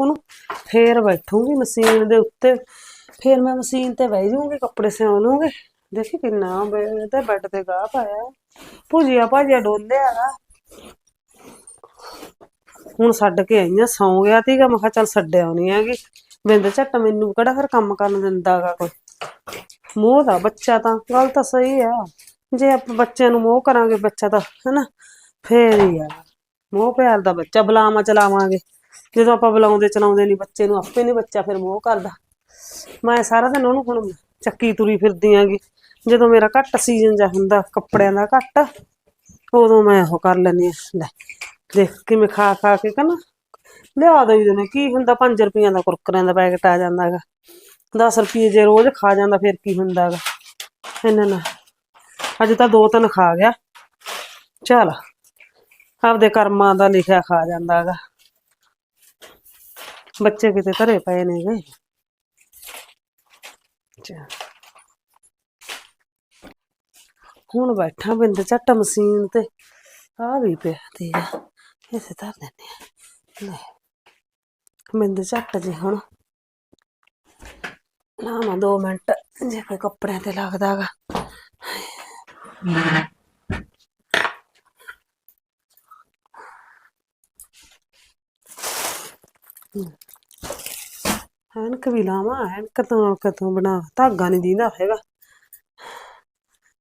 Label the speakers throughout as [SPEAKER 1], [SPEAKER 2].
[SPEAKER 1] ਉਹਨੂੰ ਫੇਰ ਬੈਠੂਗੀ ਮਸ਼ੀਨ ਦੇ ਉੱਤੇ, ਫੇਰ ਮੈਂ ਮਸ਼ੀਨ ਤੇ ਬਹਿ ਜਾਊਂਗੀ, ਕੱਪੜੇ ਸਿਉਂ ਲੂੰਗੀ ਦੇਖੀ ਕਿੰਨਾ ਬੇ- ਤੇ ਬੈੱਡ ਤੇ ਗਾਹ ਪਾਇਆ। ਭੁਜੀਆ ਭਾਜੀਆ ਡੋਲਿਆ ਗਾ ਹੁਣ ਛੱਡ ਕੇ ਆਈਆਂ ਆ ਸੌਂ ਗਿਆ ਤੀਗਾ ਮੈਂ ਕਿਹਾ ਚੱਲ ਛੱਡਿਆ ਨਹੀਂ ਹੈਗੀ। ਬਿੰਦ ਝੱਟ ਮੈਨੂੰ ਕਿਹੜਾ ਫਿਰ ਕੰਮ ਕਰਨ ਦਿੰਦਾਗਾ ਕੋਈ। ਮੋਹ ਦਾ ਬੱਚਾ ਤਾਂ, ਗੱਲ ਤਾਂ ਸਹੀ ਆ। ਜੇ ਆਪਾਂ ਬੱਚਿਆਂ ਨੂੰ ਮੋਹ ਕਰਾਂਗੇ, ਬੱਚਾ ਤਾਂ, ਹੈਨਾ, ਫੇਰ ਹੀ ਆ। ਮੋਹ ਪਿਆਰ ਦਾ ਬੱਚਾ, ਬੁਲਾਵਾ ਚਲਾਵਾਂਗੇ। ਜਦੋਂ ਆਪਾਂ ਬੁਲਾਉਂਦੇ ਚਲਾਉਂਦੇ ਨਹੀਂ, ਬੱਚੇ ਨੂੰ ਆਪੇ ਨਹੀਂ ਬੱਚਾ ਫਿਰ ਮੋਹ ਕਰਦਾ। ਮੈਂ ਸਾਰਾ ਦਿਨ ਉਹਨੂੰ ਹੁਣ ਚੱਕੀ ਤੁਰੀ ਫਿਰਦੀ ਆਂਗੀ। ਜਦੋਂ ਮੇਰਾ ਘੱਟ ਸੀਜ਼ਨ ਜਾ ਹੁੰਦਾ, ਕੱਪੜਿਆਂ ਦਾ ਘੱਟ, ਉਦੋਂ ਮੈਂ ਉਹ ਕਰ ਲੈਂਦੀ ਆ ਲੈ, ਦੇਖ ਕਿਵੇਂ ਖਾ ਖਾ ਕੇ ਕਹਿੰਦਾ, ਲਿਆ ਦਈਦੇ ਨੇ, ਕੀ ਹੁੰਦਾ 5 ਰੁਪਈਆਂ ਦਾ ਕੁਰਕਰਿਆਂ ਦਾ ਪੈਕਟ ਆ ਜਾਂਦਾ ਹੈਗਾ। 10 ਰੁਪਏ ਜੇ ਰੋਜ਼ ਖਾ ਜਾਂਦਾ, ਫਿਰ ਕੀ ਹੁੰਦਾ ਹੈਗਾ। ਇਹਨਾਂ ਨਾਲ ਅੱਜ ਤਾਂ ਦੋ ਤਿੰਨ ਖਾ ਗਿਆ। ਚਲ, ਆਪਦੇ ਕਰਮਾਂ ਦਾ ਲਿਖਿਆ ਖਾ ਜਾਂਦਾ ਹੈਗਾ। ਬੱਚੇ ਕਿਤੇ ਧਰੇ ਪਏ ਨੇਗੇ। ਚੱਲ ਹੁਣ ਬੈਠਾ ਬਿੰਦ ਝੱਟ ਮਸ਼ੀਨ ਤੇ ਆ ਵੀ ਪਿਆ ਤੇ ਇਸੇ ਧਰ ਦਿੰਦੇ ਆ ਲੈ, ਬਿੰਦ ਝੱਟ ਜੀ ਹੁਣ। ਲਾਵਾਂ 2 ਮਿੰਟ, ਜੇ ਕੋਈ ਕੱਪੜਿਆਂ ਤੇ ਲੱਗਦਾਗਾ ਐਨਕ ਵੀ ਲਾਵਾਂ ਐਨਕ ਤੋਂ ਕਦੋਂ ਬਣਾ, ਧਾਗਾ ਨਹੀਂ ਦੀਂਦਾ ਹੈਗਾ।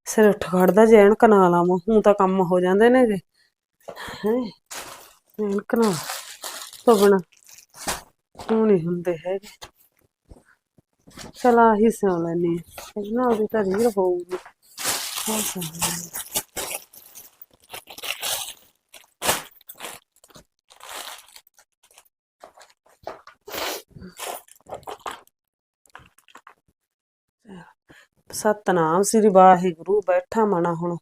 [SPEAKER 1] ਸਿਰ ਉੱਠ ਖੜਦਾ ਜੇ ਐਨਕ ਨਾ ਲਾਵਾਂ ਹੁਣ ਤਾਂ ਕੰਮ ਹੋ ਜਾਂਦੇ ਨੇਗੇ ਹੈ ਐਨਕ ਨਾ ਤੋਂ ਬਣਾ ਹੁਣ ਨਹੀਂ ਹੁੰਦੇ ਹੈਗੇ। ਚਲ ਆਹੀ ਸਿਉਂ ਲੈਣੀ ਇਹਨਾਂ ਉਹਦੀ ਤਾਂ ਰੀਰ ਹੋਊਗੀ। ਹਾਂ। ਸਤਨਾਮ ਸ੍ਰੀ ਵਾਹਿਗੁਰੂ, ਬੈਠਾ ਮਣਾ ਹੁਣ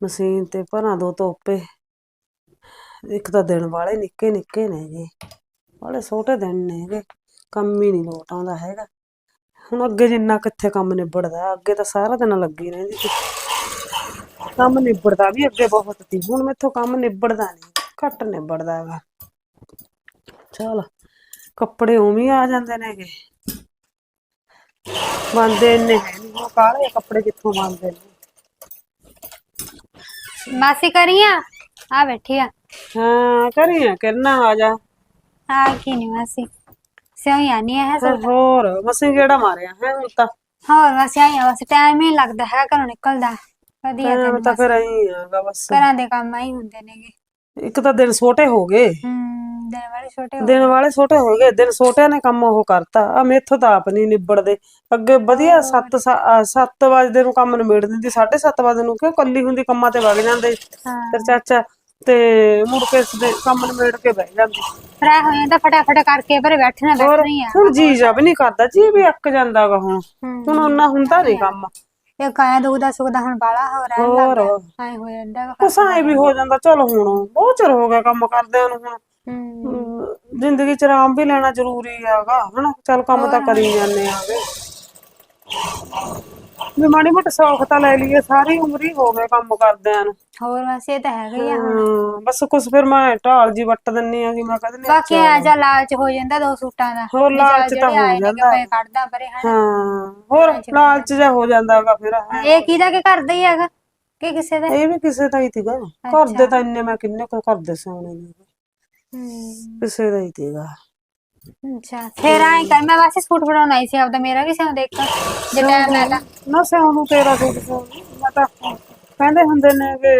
[SPEAKER 1] ਮਸ਼ੀਨ ਤੇ ਭਰਾਂ ਦੋ ਤੋਪੇ ਇੱਕ ਤਾਂ ਦਿਨ ਵਾਲੇ ਨਿੱਕੇ ਨਿੱਕੇ ਨੇ ਜੀ, ਵਾਲੇ ਛੋਟੇ ਦਿਨ ਨੇਗੇ ਕੰਮ ਹੀ ਨਹੀਂ ਲੋਟ ਆਉਂਦਾ ਹੈਗਾ। ਹੁਣ ਅੱਗੇ ਜਿੰਨਾ ਕਿੱਥੇ ਕੰਮ ਨਿਬੜਦਾ, ਅੱਗੇ ਤਾਂ ਸਾਰਾ ਦਿਨ ਲੱਗੀ ਰਹਿੰਦੀ ਸੀ। ਕੰਮ ਨਿਬੜਦਾ ਵੀ ਅੱਗੇ ਬਹੁਤ ਸੀ, ਹੁਣ ਮੈਥੋਂ ਕੰਮ ਨਿਬੜਦਾ ਨਹੀਂ, ਘੱਟ ਨਿਬੜਦਾ ਹੈਗਾ। ਚਲ, ਕੱਪੜੇ ਉਵੇਂ ਆ ਜਾਂਦੇ ਨੇਗੇ। ਬੰਦੇ ਨੀ। ਕਾਲੇ ਕੱਪੜੇ ਕਿੱਥੋਂ ਬੰਦੇ ਨੇ?
[SPEAKER 2] ਮਾਸੀ ਕਰੀਆਂ ਆ? ਬੈਠੀ ਆ।
[SPEAKER 1] ਹਾਂ ਕਰੀਆਂ ਕਿਰਨਾ ਆ ਜਾ।
[SPEAKER 2] ਆ ਕੀ ਨਹੀਂ ਮਾਸੀ। ਸਿਉਂ ਆਨੀ ਹੈ
[SPEAKER 1] ਤੇ ਹੋਰ ਮਸੀਂ ਕਿਹੜਾ ਮਾਰਿਆ ਹੈ ਹੁਣ ਤਾਂ?
[SPEAKER 2] ਹੋਰ ਮਾਸੀ ਆਈਆਂ ਬਸ ਟਾਈਮ ਹੀ ਨੀ ਲੱਗਦਾ ਹੈ ਘਰੋਂ ਨਿਕਲਦਾ। ਵਧੀਆ
[SPEAKER 1] ਟਾਈਮ
[SPEAKER 2] ਤੈਨੂੰ
[SPEAKER 1] ਤਾਂ ਫਿਰ ਐਂ ਆਗਾ ਬਸ।
[SPEAKER 2] ਘਰਾਂ ਦੇ ਕੰਮ ਆਈ ਹੁੰਦੇ ਨੇਗੇ।
[SPEAKER 1] ਇੱਕ ਤਾਂ ਦਿਨ ਛੋਟੇ ਹੋ ਗਏ।
[SPEAKER 2] ਦਿਨ ਵਾਲੇ ਛੋਟੇ ਹੋ
[SPEAKER 1] ਦਿਨ ਵਾਲੇ ਛੋਟੇ ਹੋ ਗਏ ਦਿਨ ਛੋਟਿਆਂ ਨੇ ਕੰਮ ਉਹ ਕਰਤਾ। ਆ ਮੇਥੋਂ ਤਾਂ ਆਪ ਨਹੀਂ ਨਿਬੜਦੇ। ਅੱਗੇ ਵਧੀਆ 7 7 ਵਜੇ ਨੂੰ ਕੰਮ ਨਿਬੜ ਦਿੰਦੀ 7:30 ਵਜੇ ਨੂੰ ਕਿਉਂ ਕੱਲੀ ਹੁੰਦੀ ਕੰਮਾਂ ਤੇ ਵਗ ਜਾਂਦੇ।
[SPEAKER 2] ਹਾਂ।
[SPEAKER 1] ਫਿਰ ਚਾਚਾ ਤੇ ਮੁੜ ਕੇ ਸਦੇ ਕੰਮ ਨਿਬੜ ਕੇ ਬਹਿ ਜਾਂਦੀ।
[SPEAKER 2] ਫਰਾ ਹੋ ਜਾਂਦਾ ਫਟਾਫਟ ਕਰਕੇ ਪਰ ਬੈਠਣਾ
[SPEAKER 1] ਹੋਰ
[SPEAKER 2] ਬੈਠਣਾ ਹੀ ਆ।
[SPEAKER 1] ਹੁਣ ਜੀ ਜਾ ਵੀ ਨਹੀਂ ਕਰਦਾ ਜੀ ਵੀ ਅੱਕ ਜਾਂਦਾਗਾ ਹੁਣ। ਹੁਣ ਉਹਨਾਂ ਹੁੰਦਾ ਨਹੀਂ ਕੰਮ।
[SPEAKER 2] ਇਹ ਕਾਇਆ ਦੁਖਦਾ ਸੁਖਦਾ ਹੁਣ ਬਾਲਾ ਹੋ ਰਿਹਾ
[SPEAKER 1] ਹੋਰ।
[SPEAKER 2] ਐ ਹੋ ਜਾਂਦਾ।
[SPEAKER 1] ਕੁਛ ਐ ਵੀ ਹੋ ਜਾਂਦਾ ਚਲ ਹੁਣ ਬਹੁਤ ਚਿਰ ਹੋ ਗਿਆ ਕੰਮ ਕਰਦਿਆਂ ਨੂੰ ਹੁਣ।
[SPEAKER 2] ਹੂੰ।
[SPEAKER 1] ਅਮ, ਜ਼ਿੰਦਗੀ ਚ ਆਰਾਮ ਵੀ ਲੈਣਾ ਜ਼ਰੂਰੀ ਹੈਗਾ ਹਨਾ? ਚਲ ਕੰਮ ਤਾਂ ਕਰੀ ਜਾਂਦੇ ਆਗੇ ਵੀ ਮਾੜੀ ਮੋਟੀ ਸੌਖ ਤਾਂ ਲੈ ਲਈਏ ਸਾਰੀ ਉਮਰ ਹੀ ਹੋ ਗਏ ਕੰਮ ਕਰਦਿਆਂ ਨੂੰ।
[SPEAKER 2] ਹੋਰ ਵੈਸੇ ਤਾਂ ਹੈਗਾ ਹੀ ਆ
[SPEAKER 1] ਹਾਂ, ਬਸ ਕੁਛ ਫਿਰ ਮੈਂ ਢਾਲ ਜੀ ਵੱਟ ਦਿੰਨੀ ਆ ਕਿ ਮੈਂ ਕਹਿੰਦੀ
[SPEAKER 2] ਬਾਕੀ ਆ ਜਾ ਲਾਲਚ ਹੋ ਜਾਂਦਾ ਦੋ ਸੂਟਾਂ ਦਾ
[SPEAKER 1] ਹੋਰ
[SPEAKER 2] ਵੀ ਚੱਲ
[SPEAKER 1] ਲਾਲਚ ਤਾਂ
[SPEAKER 2] ਜਿਹੜੇ
[SPEAKER 1] ਹੋ
[SPEAKER 2] ਆਏ ਨੇ ਕਿ
[SPEAKER 1] ਜਾਂਦਾ।
[SPEAKER 2] ਪਏ ਕੱਢਦਾ ਪਰੇ
[SPEAKER 1] ਹਾਂ ਹੋਰ ਲਾਲਚ ਜਿਹਾ ਹੋ ਜਾਂਦਾਗਾ ਫਿਰ।
[SPEAKER 2] ਇਹ ਕਿਹਦਾ ਕਿ ਕਰਦਾ ਹੀ ਹੈਗਾ? ਕਿ ਕਿਸੇ ਦਾ?
[SPEAKER 1] ਇਹ ਵੀ ਕਿਸੇ ਦਾ ਹੀ ਸੀਗਾ। ਘਰ ਦੇ ਤਾਂ ਇੰਨੇ ਮੈਂ ਕਿੰਨੇ ਕੋ ਘਰ ਦੇ ਸਿਆਣੇ ਨੇ।
[SPEAKER 2] ਹੂੰ।
[SPEAKER 1] ਕਿਸੇ ਦਾ ਹੀ ਸੀਗਾ।
[SPEAKER 2] ਅੱਛਾ ਫੇਰ ਆਏ ਕਰ ਮੈਂ ਵਾਸਤੇ ਸੂਟ ਬਣਾਉਣਾ ਸੀ ਆਪਦਾ ਮੇਰਾ ਵੀ ਸਿਉਂ ਦੇਖ ਜੇ ਟਾਈਮ ਹੈ ਤਾਂ
[SPEAKER 1] ਨਾ ਸਿਆਉਣ ਨੂੰ ਤੇਰਾ ਸੂਟ ਸਿਆਉਣ ਮੈਂ ਤਾਂ ਕਹਿੰਦੇ ਹੁੰਦੇ ਨੇ ਕਿ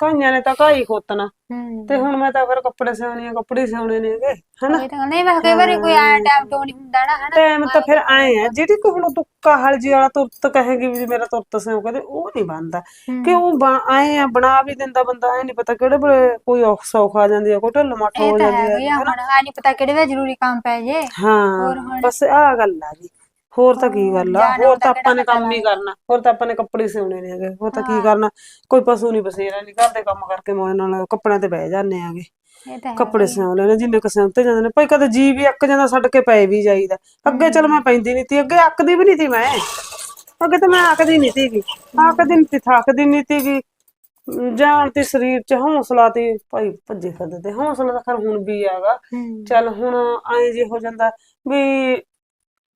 [SPEAKER 1] ਕਾਈਆਂ ਨੇ ਤਾਂ ਕਾਈ ਖੋਤਣਾ।
[SPEAKER 2] ਹੂੰ।
[SPEAKER 1] ਤੇ ਹੁਣ ਮੈਂ ਤਾਂ ਫਿਰ ਕੱਪੜੇ ਸਿਆਉਣੇ ਆ ਕੱਪੜੇ ਸਿਆਉਣੇ ਨੇਗੇ ਹਨਾ?
[SPEAKER 2] ਇਹ ਤਾਂ ਨਹੀਂ ਮੈਂ ਕਈ ਵਾਰੀ ਕੋਈ ਆਇਆ ਟਾਈਮ ਤੋਂ ਨਹੀਂ ਹੁੰਦਾ ਨਾ ਹਨਾ?
[SPEAKER 1] ਟਾਈਮ ਤਾਂ ਫਿਰ ਆਏ ਆ ਜਿਹੜੀ ਕੋਈ ਹੁਣ ਤੁੱਕਾ ਹਲਜੀ ਵਾਲਾ ਤੁਰਤ ਕਹੇਗੀ ਵੀ ਮੇਰਾ ਤੁਰਤ ਸਿਉ ਕਦੇ ਉਹ ਨਹੀਂ ਬਣਦਾ। ਕਿ ਉਹ ਆਏ ਆ ਬਣਾ ਵੀ ਦਿੰਦਾ ਬੰਦਾ ਐ ਨਹੀਂ ਪਤਾ ਕਿਹੜੇ ਵੇਲੇ ਕੋਈ ਔਖ ਸੌਖ ਆ ਜਾਂਦੀ ਆ ਕੋਈ ਢਿੱਲ ਮੱਠ ਹੋ
[SPEAKER 2] ਤਾਂ
[SPEAKER 1] ਜਾਂਦੀ
[SPEAKER 2] ਹੈਗਾ ਆ ਆ ਨਹੀਂ ਪਤਾ ਕਿਹੜੇ ਵੇ ਜ਼ਰੂਰੀ ਕੰਮ ਪੈ ਜੇ।
[SPEAKER 1] ਹਾਂ ਬਸ ਆਹ ਗੱਲ ਆ ਜੀ। ਹੋਰ ਤਾਂ ਕੀ ਗੱਲ ਆ? ਹੋਰ ਤਾਂ ਆਪਾਂ ਨੇ ਕੰਮ ਹੀ ਕਰਨਾ। ਹੋਰ ਤਾਂ ਆਪਾਂ ਨੇ ਕੱਪੜੇ ਸਿਉਣੇ ਨੇ ਹੈਗੇ। ਹੋਰ ਤਾਂ ਕੀ ਕਰਨਾ? ਕੋਈ ਪਸ਼ੂ ਨਹੀਂ ਬਸੇਰਾ ਨਹੀਂ ਘਰ ਦੇ ਕੰਮ ਕਰਕੇ ਮੋਏ ਨਾਲ ਕੱਪੜਿਆਂ ਤੇ ਬਹਿ ਜਾਂਦੇ ਆਗੇ
[SPEAKER 2] ਤਾਂ
[SPEAKER 1] ਕੱਪੜੇ ਸਿਉਂ ਲੈਣੇ ਜਿੰਨੇ ਕੁ ਸਿਉਂਤੇ ਜਾਂਦੇ ਨੇ। ਭਾਈ ਕਦੇ ਜੀ ਵੀ ਅੱਕ ਜਾਂਦਾ ਛੱਡ ਕੇ ਪਏ ਵੀ ਜਾਈਦਾ। ਅੱਗੇ ਚਲ ਮੈਂ ਪੈਂਦੀ ਨਹੀਂ ਤੀ ਅੱਗੇ ਅੱਕਦੀ ਵੀ ਨਹੀਂ ਤੀ ਮੈਂ। ਅੱਗੇ ਤਾਂ ਮੈਂ ਅੱਕਦੀ ਨਹੀਂ ਤੀਗੀ ਅੱਕਦੀ ਨਹੀਂ ਤੀ ਥੱਕਦੀ ਨਹੀਂ ਤੀਗੀ ਜਾਣ ਤੇ ਸਰੀਰ 'ਚ ਹੌਸਲਾ ਤੇ। ਭਾਈ ਭੱਜੇ ਫਿਰਦੇ ਤੇ ਹੌਸਲਾ ਤਾਂ ਖਰ ਹੁਣ ਵੀ ਆਗਾ ਚੱਲ ਹੁਣ ਐਂ ਜੇ ਹੋ ਜਾਂਦਾ ਵੀ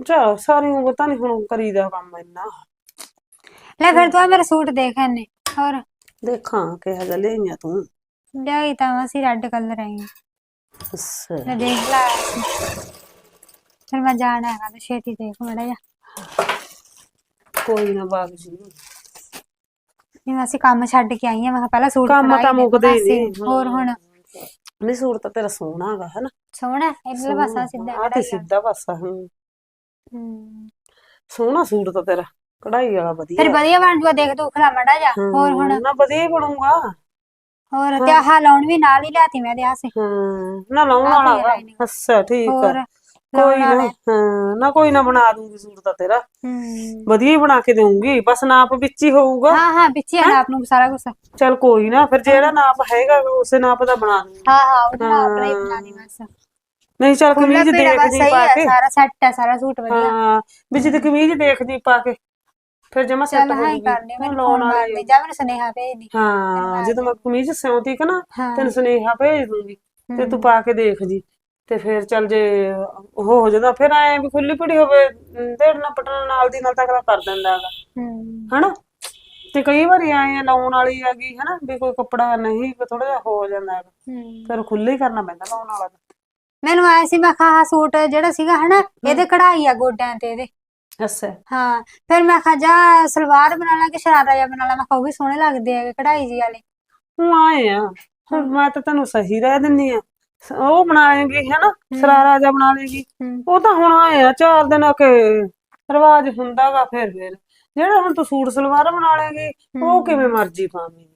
[SPEAKER 1] ਚਲ ਸਾਰੀ ਉਮਰ ਤਾਂ ਨਹੀਂ ਹੁਣ ਕਰੀਦਾ ਕੰਮ ਇੰਨਾ।
[SPEAKER 2] ਲੈ ਫਿਰ ਤੂੰ ਆਹ ਮੇਰਾ ਸੂਟ ਦੇਖ ਇਹਨੇ ਹੋਰ।
[SPEAKER 1] ਦੇਖਾਂ ਕਿਹੋ ਜਿਹਾ ਲਿਆਈਆਂ ਤੂੰ।
[SPEAKER 2] ਲਿਆਈ ਤਾਂ ਅਸੀਂ ਰੈੱਡ ਕਲਰ ਆਈ
[SPEAKER 1] ਅੱਛਾ।
[SPEAKER 2] ਮੈਂ ਦੇਖ ਲਾ ਫਿਰ ਮੈਂ ਜਾਣਾ ਹੈਗਾ ਤੇ ਛੇਤੀ ਦੇਖ ਮੜਾ ਜਾ
[SPEAKER 1] ਕੋਈ ਨਾ ਬਾਗ ਜੀ।
[SPEAKER 2] ਜਿਵੇਂ ਅਸੀਂ ਕੰਮ ਛੱਡ ਕੇ ਆਈ ਆ ਮੈਂ ਕਿਹਾ ਪਹਿਲਾਂ ਸੂਟ
[SPEAKER 1] ਕੰਮ
[SPEAKER 2] ਫੜਾ ਹੀ
[SPEAKER 1] ਤਾਂ
[SPEAKER 2] ਦੇ
[SPEAKER 1] ਮੁੱਕਦੇ ਹੀ। ਨਹੀਂ।
[SPEAKER 2] ਹੋਰ ਹੁਣ।
[SPEAKER 1] ਨਹੀਂ ਸੂਟ ਤਾਂ ਤੇਰਾ ਸੋਹਣਾ ਹੈਗਾ ਹਨਾ।
[SPEAKER 2] ਸੋਹਣਾ ਇਧਰਲਾ ਪਾਸਾ ਸਿੱਧਾ
[SPEAKER 1] ਆ ਤੇ
[SPEAKER 2] ਕਢਾਈ
[SPEAKER 1] ਸਿੱਧਾ ਪਾਸਾ ਹੂੰ।
[SPEAKER 2] ਹੂੰ।
[SPEAKER 1] ਸੋਹਣਾ ਸੂਟ ਤਾਂ ਤੇਰਾ ਕਢਾਈ ਵਾਲਾ ਵਧੀਆ।
[SPEAKER 2] ਫਿਰ ਵਧੀਆ ਬਣ ਜੂਗਾ ਦੇਖ ਤੂੰ ਖਲਾ ਮੜਾ ਜਾ ਹੋਰ ਹੁਣ।
[SPEAKER 1] ਹਾਂ, ਨਾ ਵਧੀਆ ਹੀ ਬਣੂਗਾ।
[SPEAKER 2] ਹੋਰ ਤੇ ਆਹ ਲਾਉਣ ਵੀ ਨਾਲ ਹੀ ਲਿਆਤੀ ਮੈਂ ਤੇ ਆਸੇ
[SPEAKER 1] ਹਾਂ ਨਾ ਲਾਉਣ
[SPEAKER 2] ਆਹ
[SPEAKER 1] ਵਾਲਾ
[SPEAKER 2] ਵੀ
[SPEAKER 1] ਵਾ।
[SPEAKER 2] lining।
[SPEAKER 1] ਅੱਛਾ ਠੀਕ
[SPEAKER 2] ਹੋਰ
[SPEAKER 1] ਆ ਕੋਈ ਨਾ ਹਾਂ। ਨਾ ਕੋਈ ਨਾ ਬਣਾ ਦੂੰਗੀ ਸੂਟ ਤਾਂ ਤੇਰਾ।
[SPEAKER 2] ਹੂੰ।
[SPEAKER 1] ਵਧੀਆ ਹੀ ਬਣਾ ਕੇ ਦੇਊਂਗੀ ਬਸ ਨਾਪ ਵਿੱਚ ਹੀ ਹੋਊਗਾ।
[SPEAKER 2] ਹਾਂ ਹਾਂ ਵਿੱਚ ਹੀ ਆ ਆਪ ਨੂੰ ਸਾਰਾ ਕੁਝ
[SPEAKER 1] ਚਲ ਕੋਈ ਨਾ ਫਿਰ ਜਿਹੜਾ ਨਾਪ ਹੈਗਾ ਉਸੇ ਨਾਪ ਦਾ ਬਣਾ ਦੂੰਗੀ।
[SPEAKER 2] ਹਾਂ ਹਾਂ ਉਹਦਾ ਆਪਣਾ ਹੀ ਬਣਾ ਲਈ ਬਸ।
[SPEAKER 1] ਨਹੀਂ ਚਲ ਕਮੀਜ਼
[SPEAKER 2] ਪੀੜਾ
[SPEAKER 1] ਦੇਖ
[SPEAKER 2] ਬਸ
[SPEAKER 1] ਜੀ
[SPEAKER 2] ਸਹੀ
[SPEAKER 1] ਪਾ ਕੇ।
[SPEAKER 2] ਸਾਰਾ ਸੈੱਟ ਹੈ ਸਾਰਾ ਸੂਟ ਵਧੀਆ।
[SPEAKER 1] ਹਾਂ ਵਿੱਚ ਦੀ ਕਮੀਜ਼ ਦੇਖ ਜੀ ਪਾ ਕੇ। ਫਿਰ ਜਮਾ ਸੈੱਟ ਹੋ
[SPEAKER 2] ਹਾਂ ਹੀ
[SPEAKER 1] ਜੂਗੀ।
[SPEAKER 2] ਕਰ ਲਈ ਮੈਨੂੰ
[SPEAKER 1] ਲਾਉਣ
[SPEAKER 2] ਫੋਨ ਮਾਰ
[SPEAKER 1] ਵਾਲੀ
[SPEAKER 2] ਦੇ ਜਾ ਮੈਨੂੰ ਸੁਨੇਹਾ ਭੇਜ ਦੀ।
[SPEAKER 1] ਹਾਂ ਜਦੋਂ ਮੈਂ ਕਮੀਜ਼ ਸਿਉਂਤੀ ਕਿ ਨਾ ਤੈਨੂੰ ਸੁਨੇਹਾ ਭੇਜ ਦੂੰਗੀ। ਤੇ ਤੂੰ ਪਾ ਕੇ ਦੇਖ ਜੀ। ਤੇ ਫਿਰ ਚੱਲ ਜੇ ਉਹ ਹੋ ਜਾਂਦਾ ਫਿਰ ਐ ਵੀ ਖੁੱਲੀ ਪੜੀ ਹੋਵੇ ਢੇੜਨਾ ਪਟਣਾ ਨਾਲ ਦੀ ਨਾਲ ਤਾਂ ਅਗਲਾ ਕਰ ਦਿੰਦਾ ਹੈਗਾ। ਹਨਾ? ਤੇ ਕਈ ਵਾਰੀ ਆਏ ਆ ਲਾਉਣ ਵਾਲੀ ਹੈਗੀ ਹਨਾ ਵੀ ਕੋਈ ਕੱਪੜਾ ਨਹੀਂ ਥੋੜਾ ਜਿਹਾ ਹੋ ਜਾਂਦਾ ਹੈਗਾ। ਫਿਰ ਖੁੱਲੇ ਕਰਨਾ ਪੈਂਦਾ ਲਾਉਣ ਵਾਲਾ।
[SPEAKER 2] ਮੈਨੂੰ ਆਇਆ ਸੀ ਮੈਂ ਕਿਹਾ ਆਹ ਸੂਟ ਜਿਹੜਾ ਸੀਗਾ ਹਨਾ ਇਹਦੇ ਕਢਾਈ ਆ ਗੋਡਿਆਂ ਤੇ ਇਹਦੇ।
[SPEAKER 1] ਅੱਛਾ।
[SPEAKER 2] ਹਾਂ ਫਿਰ ਮੈਂ ਕਿਹਾ ਜਾ ਸਲਵਾਰ ਬਣਾ ਲਾ ਕਿ ਸ਼ਰਾਰਾ ਜਿਹਾ ਬਣਾ ਲਾ ਮੈਂ ਕਿਹਾ ਉਹ ਵੀ ਸੋਹਣੇ ਲੱਗਦੇ ਆ ਕਢਾਈ ਜੀ ਵਾਲੇ।
[SPEAKER 1] ਹੁਣ ਆਏ ਆ ਹੁਣ ਮੈਂ ਤਾਂ ਤੈਨੂੰ ਸਹੀ ਰਹਿ ਦਿੰਨੀ ਆ। ਸ- ਉਹ ਬਣਾਏਗੀ ਹਨਾ ਸਰਾਰਾ ਜਿਹਾ ਬਣਾ ਲੇਗੀ ਉਹ ਤਾਂ ਹੁਣ ਆਏ ਆ ਚਾਰ ਦਿਨ ਕੇ ਰਿਵਾਜ ਹੁੰਦਾਗਾ ਫਿਰ ਫਿਰ ਜਿਹੜਾ ਹੁਣ ਤੂੰ ਸੂਟ ਸਲਵਾਰ ਬਣਾ ਲੇਗੀ ਉਹ ਕਿਵੇਂ ਮਰਜ਼ੀ ਪਾਵੇਂਗੀ